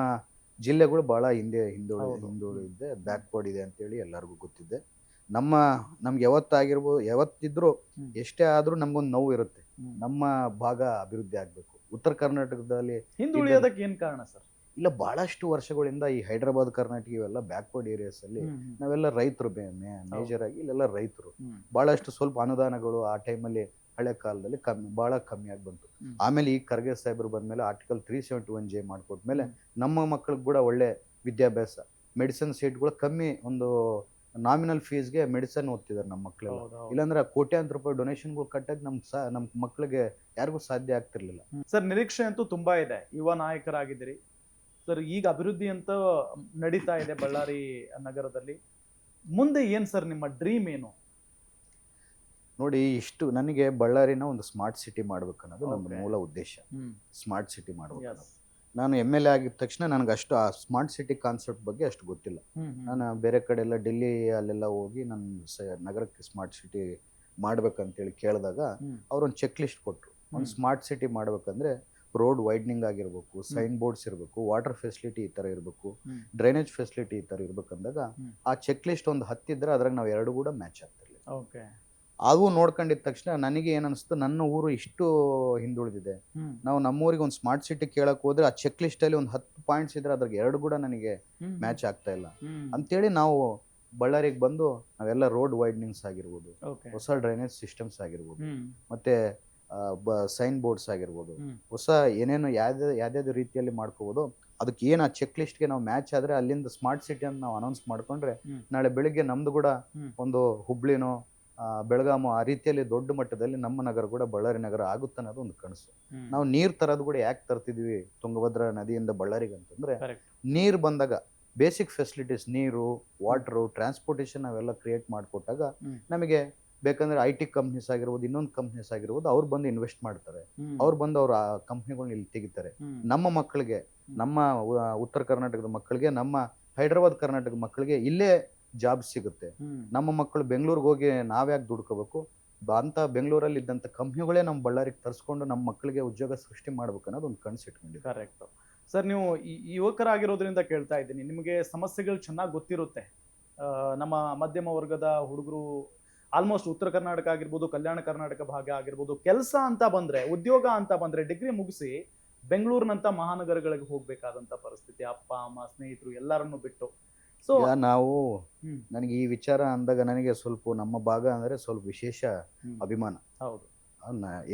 ಜಿಲ್ಲೆಗಳು ಬಹಳ ಹಿಂದೆ ಹಿಂದುಳಿ ಹಿಂದುಳಿದೆ ಹಿಂದುಳಿದಿದೆ ಬ್ಯಾಕ್ವರ್ಡ್ ಇದೆ ಅಂತೇಳಿ ಎಲ್ಲರಿಗೂ ಗೊತ್ತಿದೆ. ನಮ್ಮ ನಮ್ಗೆ ಯಾವತ್ತಾಗಿರ್ಬೋದು ಯಾವತ್ತಿದ್ರು ಎಷ್ಟೇ ಆದ್ರೂ ನಮ್ಗೊಂದು ನೋವು ಇರುತ್ತೆ. ನಮ್ಮ ಭಾಗ ಅಭಿವೃದ್ಧಿ ಆಗ್ಬೇಕು. ಉತ್ತರ ಕರ್ನಾಟಕದಲ್ಲಿ ಹಿಂದುಳಿಯೋದಕ್ಕೆ ಏನ್ ಕಾರಣ ಸರ್? ಇಲ್ಲ ಬಹಳಷ್ಟು ವರ್ಷಗಳಿಂದ ಈ ಹೈದರಾಬಾದ್ ಕರ್ನಾಟಕ ಇವೆಲ್ಲ ಬ್ಯಾಕ್ವರ್ಡ್ ಏರಿಯಾಸ್ ಅಲ್ಲಿ ನಾವೆಲ್ಲ ರೈತರು ಮೇಜರ್ ಆಗಿ ಇಲ್ಲೆಲ್ಲ ರೈತರು. ಬಹಳಷ್ಟು ಸ್ವಲ್ಪ ಅನುದಾನಗಳು ಆ ಟೈಮಲ್ಲಿ ಹಳೆ ಕಾಲದಲ್ಲಿ ಕಮ್ಮಿ ಬಹಳ ಕಮ್ಮಿ ಆಗಿ ಬಂತು. ಆಮೇಲೆ ಈ ಖರ್ಗೆ ಸಾಹೇಬರು ಬಂದ್ಮೇಲೆ article three seventy one J ಮಾಡ್ಕೊಟ್ಮೇಲೆ. ನಮ್ಮ ಮಕ್ಕಳಿಗೆ ಕೂಡ ಒಳ್ಳೆ ವಿದ್ಯಾಭ್ಯಾಸ. ಮೆಡಿಸಿನ್ ಸೀಟ್ಗಳು ಕಮ್ಮಿ ಒಂದು ನಾಮಿನಲ್ ಫೀಸ್ಗೆ ಮೆಡಿಸನ್ ಓದ್ತಿದ್ದಾರೆ ನಮ್ಮ ಮಕ್ಕಳೆಲ್ಲ. ಇಲ್ಲಾಂದ್ರೆ ಕೋಟ್ಯಾಂತರ ರೂಪಾಯಿ ಡೊನೇಷನ್ಗಳು ಕಟ್ಟಕ್ಕೆ ನಮ್ ಸಾ ನಮ್ಮ ಮಕ್ಕಳಿಗೆ ಯಾರಿಗೂ ಸಾಧ್ಯ ಆಗ್ತಿರ್ಲಿಲ್ಲ. ಸರ್ ನಿರೀಕ್ಷೆ ಅಂತೂ ತುಂಬಾ ಇದೆ. ಯುವ ನಾಯಕರಾಗಿದ್ದೀರಿ. ಸರ್ ಈಗ ಅಭಿವೃದ್ಧಿ ಅಂತ ನಡೀತಾ ಇದೆ ಬಳ್ಳಾರಿ ನಗರದಲ್ಲಿ. ಮುಂದೆ ಏನು ಸರ್ ನಿಮ್ಮ ಡ್ರೀಮ್ ಏನು? ನೋಡಿ ಇಷ್ಟು ನನಗೆ ಬಳ್ಳಾರಿನ ಒಂದು ಸ್ಮಾರ್ಟ್ ಸಿಟಿ ಮಾಡ್ಬೇಕು ಅನ್ನೋದು ನಮ್ಮ ಮೂಲ ಉದ್ದೇಶ. ಸ್ಮಾರ್ಟ್ ಸಿಟಿ ಮಾಡಬೇಕು. ನಾನು ಎಂ ಎಲ್ ಎ ಆಗಿದ ತಕ್ಷಣ ನನಗೆ ಅಷ್ಟು ಆ ಸ್ಮಾರ್ಟ್ ಸಿಟಿ ಕಾನ್ಸೆಪ್ಟ್ ಬಗ್ಗೆ ಅಷ್ಟು ಗೊತ್ತಿಲ್ಲ. ನಾನು ಬೇರೆ ಕಡೆ ಎಲ್ಲ ಡೆಲ್ಲಿ ಅಲ್ಲೆಲ್ಲ ಹೋಗಿ ನನ್ನ ಸ ನಗರಕ್ಕೆ ಸ್ಮಾರ್ಟ್ ಸಿಟಿ ಮಾಡ್ಬೇಕಂತೇಳಿ ಕೇಳಿದಾಗ. ಅವ್ರೊಂದು ಚೆಕ್ ಲಿಸ್ಟ್ ಕೊಟ್ಟರು ಒಂದು ಸ್ಮಾರ್ಟ್ ಸಿಟಿ ಮಾಡ್ಬೇಕಂದ್ರೆ ರೋಡ್ ವೈಡ್ನಿಂಗ್ ಆಗಿರ್ಬೇಕು ಸೈನ್ ಬೋರ್ಡ್ಸ್ ಇರಬೇಕು ವಾಟರ್ ಫೆಸಿಲಿಟಿ ಈ ಥರ ಇರಬೇಕು. ಡ್ರೈನೇಜ್ ಫೆಸಿಲಿಟಿ ಈ ಥರ ಇರ್ಬೇಕಂದಾಗ. ಆ ಚೆಕ್ ಲಿಸ್ಟ್ ಒಂದು ಹತ್ತಿದ್ರೆ ಅದ್ರಾಗ ನಾವು ಎರಡು ಕೂಡ ಮ್ಯಾಚ್ ಆಗ್ತಿರ್ಲಿಲ್ಲ. ಓಕೆ ಅವು ನೋಡ್ಕೊಂಡಿದ ತಕ್ಷಣ ನನಗೆ ಏನನ್ನಿಸ್ತು ನನ್ನ ಊರು ಇಷ್ಟು ಹಿಂದುಳಿದಿದೆ. ನಾವು ನಮ್ಮೂರಿಗೆ ಒಂದು ಸ್ಮಾರ್ಟ್ ಸಿಟಿ ಕೇಳಕ್ ಹೋದ್ರೆ ಆ ಚೆಕ್ ಲಿಸ್ಟಲ್ಲಿ ಒಂದು ಹತ್ತು ಪಾಯಿಂಟ್ಸ್ ಇದ್ರೆ ಅದ್ರಾಗ ಎರಡು ಕೂಡ ನನಗೆ ಮ್ಯಾಚ್ ಆಗ್ತಾ ಇಲ್ಲ. ಅಂತೇಳಿ ನಾವು ಬಳ್ಳಾರಿಗೆ ಬಂದು ನಾವೆಲ್ಲ ರೋಡ್ ವೈಡ್ನಿಂಗ್ಸ್ ಆಗಿರ್ಬೋದು ಹೊಸ ಡ್ರೈನೇಜ್ ಸಿಸ್ಟಮ್ಸ್ ಆಗಿರ್ಬೋದು ಮತ್ತೆ ಸೈನ್ ಬೋರ್ಡ್ಸ್ ಆಗಿರ್ಬೋದು. ಹೊಸ ಏನೇನು ಯಾವ್ದು ಯಾವ್ಯಾವ್ದು ರೀತಿಯಲ್ಲಿ ಮಾಡ್ಕೋಬೋದು. ಅದಕ್ಕೆ ಏನು ಆ ಚೆಕ್ ಲಿಸ್ಟ್ಗೆ ನಾವು ಮ್ಯಾಚ್ ಆದ್ರೆ ಅಲ್ಲಿಂದ ಸ್ಮಾರ್ಟ್ ಸಿಟಿ ಅಂತ ನಾವು ಅನೌನ್ಸ್ ಮಾಡ್ಕೊಂಡ್ರೆ ನಾಳೆ ಬೆಳಿಗ್ಗೆ ನಮ್ದು ಕೂಡ ಒಂದು ಹುಬ್ಳಿನೋ ಬೆಳಗಾಮೋ ಆ ರೀತಿಯಲ್ಲಿ ದೊಡ್ಡ ಮಟ್ಟದಲ್ಲಿ ನಮ್ಮ ನಗರ ಕೂಡ ಬಳ್ಳಾರಿ ನಗರ ಆಗುತ್ತೆ ಅನ್ನೋದು ಒಂದು ಕನಸು. ನಾವು ನೀರ್ ತರೋದು ಕೂಡ ಯಾಕೆ ತರ್ತಿದ್ವಿ ತುಂಗಭದ್ರಾ ನದಿಯಿಂದ ಬಳ್ಳಾರಿಗೆ ಅಂತಂದ್ರೆ ನೀರ್ ನೀರು ಬಂದಾಗ ಬೇಸಿಕ್ ಫೆಸಿಲಿಟೀಸ್ ನೀರು ವಾಟರು ಟ್ರಾನ್ಸ್ಪೋರ್ಟೇಷನ್ ಅವೆಲ್ಲ ಕ್ರಿಯೇಟ್ ಮಾಡಿಕೊಟ್ಟಾಗ ನಮಗೆ ಬೇಕಂದ್ರೆ ಐ ಟಿ ಕಂಪ್ನೀಸ್ ಆಗಿರ್ಬೋದು ಇನ್ನೊಂದು ಕಂಪ್ನೀಸ್ ಆಗಿರ್ಬೋದು ಅವ್ರು ಬಂದು ಇನ್ವೆಸ್ಟ್ ಮಾಡ್ತಾರೆ. ಅವ್ರು ಬಂದು ಅವ್ರ ಆ ಕಂಪ್ನಿಗಳನ್ನ ಇಲ್ಲಿ ತೆಗಿತಾರೆ. ನಮ್ಮ ಮಕ್ಕಳಿಗೆ ನಮ್ಮ ಉತ್ತರ ಕರ್ನಾಟಕದ ಮಕ್ಕಳಿಗೆ ನಮ್ಮ ಹೈದರಾಬಾದ್ ಕರ್ನಾಟಕದ ಮಕ್ಕಳಿಗೆ ಇಲ್ಲೇ ಜಾಬ್ ಸಿಗುತ್ತೆ. ನಮ್ಮ ಮಕ್ಕಳು ಬೆಂಗಳೂರಿಗೆ ಹೋಗಿ ನಾವ್ಯಾಕೆ ದುಡ್ಕೋಬೇಕು? ಅಂತ ಬೆಂಗಳೂರಲ್ಲಿ ಇದ್ದಂಥ ಕಂಪ್ನಿಗಳೇ ನಮ್ಮ ಬಳ್ಳಾರಿಗೆ ತರಿಸ್ಕೊಂಡು ನಮ್ಮ ಮಕ್ಕಳಿಗೆ ಉದ್ಯೋಗ ಸೃಷ್ಟಿ ಮಾಡ್ಬೇಕು ಅನ್ನೋದು ಒಂದು ಕನಸು ಇಟ್ಕೊಂಡಿದ್ದೆ ಕರೆಕ್ಟ್ ಸರ್ ನೀವು ಯುವಕರಾಗಿರೋದ್ರಿಂದ ಕೇಳ್ತಾ ಇದ್ದೀನಿ. ನಿಮಗೆ ಸಮಸ್ಯೆಗಳು ಚೆನ್ನಾಗಿ ಗೊತ್ತಿರುತ್ತೆ. ನಮ್ಮ ಮಧ್ಯಮ ವರ್ಗದ ಹುಡುಗರು ಆಲ್ಮೋಸ್ಟ್ ಉತ್ತರ ಕರ್ನಾಟಕ ಆಗಿರ್ಬೋದು ಕಲ್ಯಾಣ ಕರ್ನಾಟಕ ಭಾಗ ಆಗಿರ್ಬೋದು ಕೆಲಸ ಅಂತ ಬಂದ್ರೆ ಉದ್ಯೋಗ ಅಂತ ಬಂದ್ರೆ ಡಿಗ್ರಿ ಮುಗಿಸಿ ಬೆಂಗಳೂರಿನಂಥ ಮಹಾನಗರಗಳಿಗೆ ಹೋಗಬೇಕಾದಂಥ ಪರಿಸ್ಥಿತಿ ಅಪ್ಪ ಅಮ್ಮ ಸ್ನೇಹಿತರು ಎಲ್ಲರನ್ನು ಬಿಟ್ಟು. ಸೊ ನಾವು ನನಗೆ ಈ ವಿಚಾರ ಅಂದಾಗ ನನಗೆ ಸ್ವಲ್ಪ ನಮ್ಮ ಭಾಗ ಅಂದರೆ ಸ್ವಲ್ಪ ವಿಶೇಷ ಅಭಿಮಾನ. ಹೌದು.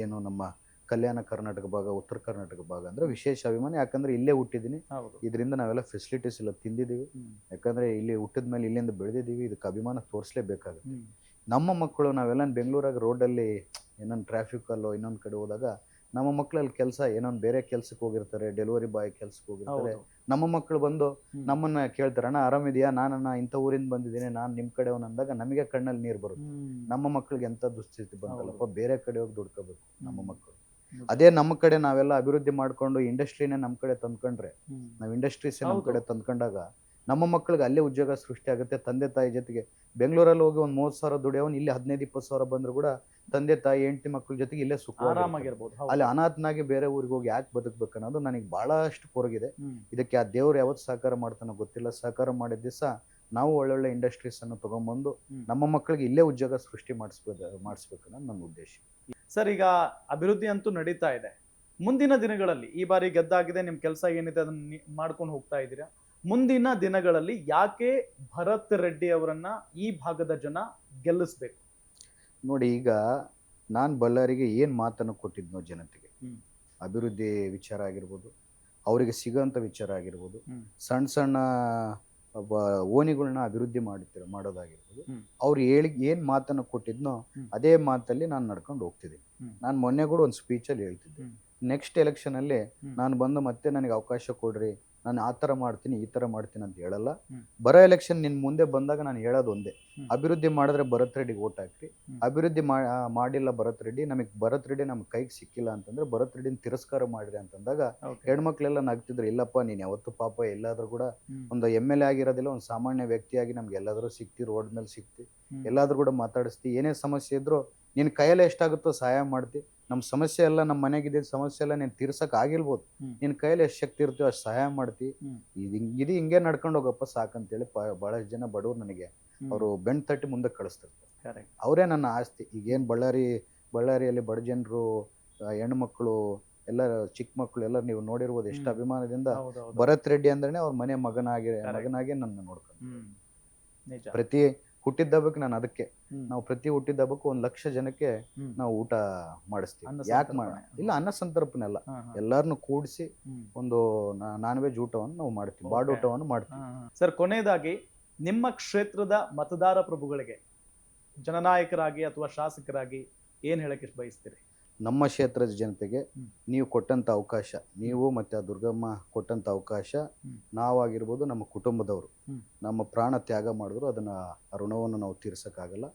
ಏನು ನಮ್ಮ ಕಲ್ಯಾಣ ಕರ್ನಾಟಕ ಭಾಗ ಉತ್ತರ ಕರ್ನಾಟಕ ಭಾಗ ಅಂದರೆ ವಿಶೇಷ ಅಭಿಮಾನ ಯಾಕಂದ್ರೆ ಇಲ್ಲೇ ಹುಟ್ಟಿದ್ದೀನಿ. ಹೌದು. ಇದರಿಂದ ನಾವೆಲ್ಲ ಫೆಸಿಲಿಟೀಸ್ ಎಲ್ಲ ತಿಂದಿದ್ದೀವಿ. ಯಾಕಂದ್ರೆ ಇಲ್ಲಿ ಹುಟ್ಟಿದ ಮೇಲೆ ಇಲ್ಲಿಂದ ಬೆಳೆದಿದ್ದೀವಿ ಇದಕ್ಕೆ ಅಭಿಮಾನ ತೋರಿಸಲೇಬೇಕಾಗುತ್ತೆ. ನಮ್ಮ ಮಕ್ಕಳು ನಾವೆಲ್ಲ ಬೆಂಗಳೂರಾಗ ರೋಡಲ್ಲಿ ಏನೊಂದು ಟ್ರಾಫಿಕಲ್ಲೋ ಇನ್ನೊಂದು ಕಡೆ ಹೋದಾಗ ನಮ್ಮ ಮಕ್ಕಳಲ್ಲಿ ಕೆಲಸ ಏನೊಂದು ಬೇರೆ ಕೆಲ್ಸಕ್ಕೆ ಹೋಗಿರ್ತಾರೆ ಡೆಲಿವರಿ ಬಾಯ್ ಕೆಲ್ಸಕ್ಕೆ ಹೋಗಿರ್ತಾರೆ. ನಮ್ಮ ಮಕ್ಕಳು ಬಂದು. ನಮ್ಮನ್ನ ಕೇಳ್ತಾರೆ ಅಣ್ಣ ಆರಾಮಿದೆಯಾ? ನಾನಣ್ಣ ಇಂಥ ಊರಿಂದ ಬಂದಿದ್ದೀನಿ ನಾನು ನಿಮ್ಮ ಕಡೆ ಅಂದಾಗ ನಮಗೆ ಕಣ್ಣಲ್ಲಿ ನೀರು ಬರುತ್ತೆ. ನಮ್ಮ ಮಕ್ಕಳಿಗೆ ಎಂಥ ದುಸ್ಥಿತಿ ಬಂದಲ್ಲಪ್ಪ ಬೇರೆ ಕಡೆ ಹೋಗಿ ದುಡ್ಕೋಬೇಕು ನಮ್ಮ. ಮಕ್ಕಳು ಅದೇ ನಮ್ಮ ಕಡೆ ನಾವೆಲ್ಲ ಅಭಿವೃದ್ಧಿ ಮಾಡ್ಕೊಂಡು ಇಂಡಸ್ಟ್ರಿನೇ ನಮ್ಮ ಕಡೆ ತಂದ್ಕೊಂಡ್ರೆ. ನಾವು ಇಂಡಸ್ಟ್ರೀಸ್ ನಮ್ಮ ಕಡೆ ತಂದ್ಕೊಂಡಾಗ ನಮ್ಮ ಮಕ್ಕಳಿಗೆ ಅಲ್ಲೇ ಉದ್ಯೋಗ ಸೃಷ್ಟಿ ಆಗುತ್ತೆ. ತಂದೆ ತಾಯಿ ಜೊತೆಗೆ ಬೆಂಗಳೂರಲ್ಲಿ ಹೋಗಿ ಒಂದು ಮೂವತ್ತು ಸಾವಿರ ದುಡಿಯೋನು ಇಲ್ಲಿ ಹದಿನೈದು ಇಪ್ಪತ್ತು ಸಾವಿರ ಬಂದರೂ ಕೂಡ ತಂದೆ ತಾಯಿ ಹೆಂಡತಿ ಮಕ್ಕಳ ಜೊತೆಗೆ ಇಲ್ಲೇ ಸುಖ ಆರಾಮಾಗಿರ್ಬೋದು. ಅಲ್ಲಿ ಅನಾಥನಾಗಿ ಬೇರೆ ಊರಿಗೆ ಹೋಗಿ ಯಾಕೆ ಬದುಕಬೇಕು ಅನ್ನೋದು ನನಗೆ ಬಹಳಷ್ಟು ಕೊರಗಿದೆ. ಇದಕ್ಕೆ ಆ ದೇವರು ಯಾವತ್ತು ಸಹಕಾರ ಮಾಡ್ತಾನೋ ಗೊತ್ತಿಲ್ಲ. ಸಹಕಾರ ಮಾಡಿದ ದಿವಸ ನಾವು ಒಳ್ಳೊಳ್ಳೆ ಇಂಡಸ್ಟ್ರೀಸ್ ಅನ್ನು ತಗೊಂಡ್ಬಂದು. ನಮ್ಮ ಮಕ್ಕಳಿಗೆ ಇಲ್ಲೇ ಉದ್ಯೋಗ ಸೃಷ್ಟಿ ಮಾಡಿಸ್ಬೇಕು ಮಾಡಿಸ್ಬೇಕು ಅನ್ನೋದು ನನ್ನ ಉದ್ದೇಶ. ಸರ್ ಈಗ ಅಭಿವೃದ್ಧಿ ಅಂತೂ ನಡೀತಾ ಇದೆ. ಮುಂದಿನ ದಿನಗಳಲ್ಲಿ ಈ ಬಾರಿ ಗೆದ್ದಾಗಿದೆ ನಿಮ್ಮ ಕೆಲಸ ಏನಿದೆ ಅದನ್ನು ಮಾಡ್ಕೊಂಡು ಹೋಗ್ತಾ ಇದ್ದೀರಾ? ಮುಂದಿನ ದಿನಗಳಲ್ಲಿ ಯಾಕೆ ಭರತ್ ರೆಡ್ಡಿ ಅವರನ್ನ ಈ ಭಾಗದ ಜನ ಗೆಲ್ಲಿಸ್ಬೇಕು ನೋಡಿ ಈಗ ನಾನು ಬಳ್ಳಾರಿಗೆ ಏನು ಮಾತನ್ನು ಕೊಟ್ಟಿದ್ನೋ ಜನತೆಗೆ. ಅಭಿವೃದ್ಧಿ ವಿಚಾರ ಆಗಿರ್ಬೋದು ಅವರಿಗೆ ಸಿಗೋಂಥ ವಿಚಾರ ಆಗಿರ್ಬೋದು. ಸಣ್ಣ ಸಣ್ಣ ಓಣಿಗಳನ್ನ ಅಭಿವೃದ್ಧಿ ಮಾಡುತ್ತಿರ ಮಾಡೋದಾಗಿರ್ಬೋದು. ಅವ್ರು ಹೇಳಿ ಏನು ಮಾತನ್ನು ಕೊಟ್ಟಿದ್ನೋ ಅದೇ ಮಾತಲ್ಲಿ ನಾನು ನಡ್ಕೊಂಡು ಹೋಗ್ತಿದ್ದೀನಿ. ನಾನು ಮೊನ್ನೆ ಕೂಡ ಒಂದು ಸ್ಪೀಚಲ್ಲಿ ಹೇಳ್ತಿದ್ದೆ ನೆಕ್ಸ್ಟ್ ಎಲೆಕ್ಷನಲ್ಲಿ. ನಾನು ಬಂದು ಮತ್ತೆ ನನಗೆ ಅವಕಾಶ ಕೊಡ್ರಿ ನಾನು ಆ ಥರ ಮಾಡ್ತೀನಿ ಈ ಥರ ಮಾಡ್ತೀನಿ ಅಂತ ಹೇಳಲ್ಲ. ಬರೋ ಎಲೆಕ್ಷನ್ ನಿನ್ನ ಮುಂದೆ ಬಂದಾಗ ನಾನು ಹೇಳೋದು ಒಂದೇ. ಅಭಿವೃದ್ಧಿ ಮಾಡಿದ್ರೆ ಭರತ್ ರೆಡ್ಡಿಗೆ ಓಟ್ ಹಾಕ್ರಿ. ಅಭಿವೃದ್ಧಿ ಮಾಡಿಲ್ಲ ಭರತ್ ರೆಡ್ಡಿ ನಮಗೆ ಭರತ್ ರೆಡ್ಡಿ ನಮ್ಗೆ ಕೈಗೆ ಸಿಕ್ಕಿಲ್ಲ ಅಂತಂದ್ರೆ ಭರತ್ ರೆಡ್ಡಿನ ತಿರಸ್ಕಾರ ಮಾಡಿರಿ ಅಂತಂದಾಗ. ಹೆಣ್ಮಕ್ಳೆಲ್ಲ ನಗ್ತಿದ್ರು ಇಲ್ಲಪ್ಪ ನೀನು ಯಾವತ್ತು ಪಾಪ ಎಲ್ಲಾದ್ರೂ ಕೂಡ. ಒಂದು ಎಂ ಎಲ್ ಎ ಆಗಿರೋದಿಲ್ಲ ಒಂದು ಸಾಮಾನ್ಯ ವ್ಯಕ್ತಿಯಾಗಿ ನಮ್ಗೆ ಎಲ್ಲಾದರೂ ಸಿಕ್ತಿ ರೋಡ್ ಮೇಲೆ ಸಿಕ್ತಿ ಎಲ್ಲಾದರೂ ಎಲ್ಲಾದ್ರೂ ಕೂಡ ಮಾತಾಡಿಸ್ತಿ ಏನೇ ಸಮಸ್ಯೆ ಇದ್ರು ನಿನ್ನ ಕೈಯಲ್ಲಿ ಎಷ್ಟಾಗುತ್ತೋ ಸಹಾಯ ಮಾಡ್ತಿ ನಮ್ಮ ಸಮಸ್ಯೆ ಎಲ್ಲ ನಮ್ಮ ಮನೆಗಿದೆ ಸಮಸ್ಯೆ ಎಲ್ಲ ನೀನು ತೀರ್ಸಕ್ ಆಗಿಲ್ಬೋದು. ನಿನ್ನ ಕೈಯಲ್ಲಿ ಎಷ್ಟು ಶಕ್ತಿ ಇರ್ತೀವೋ ಅಷ್ಟು ಸಹಾಯ ಮಾಡ್ತಿ. ಇದು ಹಿಂಗ್- ಇದು ಹಿಂಗೆ ನಡ್ಕೊಂಡು ಹೋಗಪ್ಪ ಸಾಕಂತೇಳಿ ಪ- ಬಹಳಷ್ಟು ಜನ ಬಡವ್ರು ನನಗೆ. ಅವರು ಬೆಣ್ ತಟ್ಟಿ ಮುಂದೆ ಕಳಿಸ್ತಿರ್ತಾರೆ. ಅವರೇ ನನ್ನ ಆಸ್ತಿ ಈಗೇನು ಬಳ್ಳಾರಿ ಬಳ್ಳಾರಿಯಲ್ಲಿ ಬಡ ಜನರು ಹೆಣ್ಮಕ್ಳು ಎಲ್ಲ ಚಿಕ್ಕ ಮಕ್ಕಳು ಎಲ್ಲ ನೀವು ನೋಡಿರ್ಬೋದು ಎಷ್ಟು ಅಭಿಮಾನದಿಂದ. ಭರತ್ ರೆಡ್ಡಿ ಅಂದ್ರೆ ಅವ್ರ ಮನೆ ಮಗನಾಗಿ. ಮಗನಾಗಿ ನನ್ನ ನೋಡ್ಕೊಂಡು ಪ್ರತಿ ಹುಟ್ಟಿದ ಹಬ್ಬಕ್ಕೆ ನಾನು ಅದಕ್ಕೆ. ನಾವು ಪ್ರತಿ ಹುಟ್ಟಿದ ಹಬ್ಬಕ್ಕೂ ಒಂದು ಲಕ್ಷ ಜನಕ್ಕೆ. ನಾವು ಊಟ ಮಾಡಿಸ್ತೀವಿ ಯಾಕೆ ಮಾಡ ಇಲ್ಲ ಅನ್ನ ಸಂತರ್ಪಣೆಲ್ಲ. ಎಲ್ಲಾರನ್ನು ಕೂಡಿಸಿ ಒಂದು ನಾನ್ ವೆಜ್ ಊಟವನ್ನು ನಾವು ಮಾಡ್ತೀವಿ ಬಾಡ್. ಊಟವನ್ನು ಮಾಡ್ತೀವಿ. ಸರ್ ಕೊನೆಯದಾಗಿ ನಿಮ್ಮ ಕ್ಷೇತ್ರದ ಮತದಾರ ಪ್ರಭುಗಳಿಗೆ ಜನನಾಯಕರಾಗಿ ಅಥವಾ ಶಾಸಕರಾಗಿ ಏನ್ ಹೇಳಕ್ಕೆ ಬಯಸ್ತೀರಿ ನಮ್ಮ ಕ್ಷೇತ್ರದ ಜನತೆಗೆ ನೀವು ಕೊಟ್ಟಂತ ಅವಕಾಶ ನೀವು ಮತ್ತೆ ಆ ದುರ್ಗಮ್ಮ ಕೊಟ್ಟಂತ ಅವಕಾಶ. ನಾವಾಗಿರ್ಬೋದು ನಮ್ಮ ಕುಟುಂಬದವರು ನಮ್ಮ ಪ್ರಾಣ ತ್ಯಾಗ ಮಾಡಿದ್ರು ಅದನ್ನ ಋಣವನ್ನು ನಾವು ತೀರ್ಸಕ್ಕಾಗಲ್ಲ.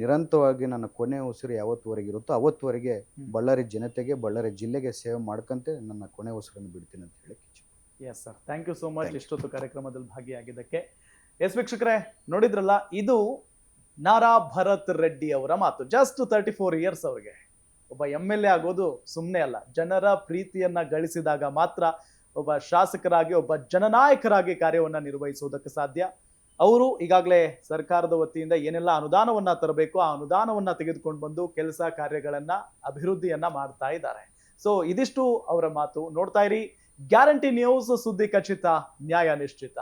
ನಿರಂತರವಾಗಿ ನನ್ನ ಕೊನೆ ಉಸಿರು ಯಾವತ್ತುವರೆಗೆ ಇರುತ್ತೋ ಅವತ್ತುವರೆಗೆ ಬಳ್ಳಾರಿ ಜನತೆಗೆ ಬಳ್ಳಾರಿ ಜಿಲ್ಲೆಗೆ ಸೇವೆ ಮಾಡ್ಕಂತೆ ನನ್ನ ಕೊನೆ ಉಸಿರನ್ನು ಬಿಡ್ತೀನಿ ಅಂತ ಹೇಳಿ yes sir thank you so much ಇಷ್ಟೊತ್ತು ಕಾರ್ಯಕ್ರಮದಲ್ಲಿ ಭಾಗಿಯಾಗಿದ್ದಕ್ಕೆ. ಎಸ್ ವೀಕ್ಷಕರೇ ನೋಡಿದ್ರಲ್ಲ ಇದು ನಾರಾ ಭರತ್ ರೆಡ್ಡಿ ಅವರ ಮಾತು. ಜಸ್ಟ್ ತರ್ಟಿ ಫೋರ್ ಇಯರ್ಸ್ ಅವರಿಗೆ. ಒಬ್ಬ ಎಂ ಎಲ್ ಎ ಆಗೋದು ಸುಮ್ಮನೆ ಅಲ್ಲ. ಜನರ ಪ್ರೀತಿಯನ್ನ ಗಳಿಸಿದಾಗ ಮಾತ್ರ ಒಬ್ಬ ಶಾಸಕರಾಗಿ, ಒಬ್ಬ ಜನನಾಯಕರಾಗಿ ಕಾರ್ಯವನ್ನ ನಿರ್ವಹಿಸುವುದಕ್ಕೆ ಸಾಧ್ಯ. ಅವರು ಈಗಾಗಲೇ ಸರ್ಕಾರದ ವತಿಯಿಂದ ಏನೆಲ್ಲ ಅನುದಾನವನ್ನ ತರಬೇಕು, ಆ ಅನುದಾನವನ್ನ ತೆಗೆದುಕೊಂಡು ಬಂದು ಕೆಲಸ ಕಾರ್ಯಗಳನ್ನ, ಅಭಿವೃದ್ಧಿಯನ್ನ ಮಾಡ್ತಾ ಇದ್ದಾರೆ. ಸೊ ಇದಿಷ್ಟು ಅವರ ಮಾತು. ನೋಡ್ತಾ ಇರಿ. ಗ್ಯಾರಂಟಿ ನ್ಯೂಸ್ ಸುದ್ದಿ ಖಚಿತ, ನ್ಯಾಯ ನಿಶ್ಚಿತ.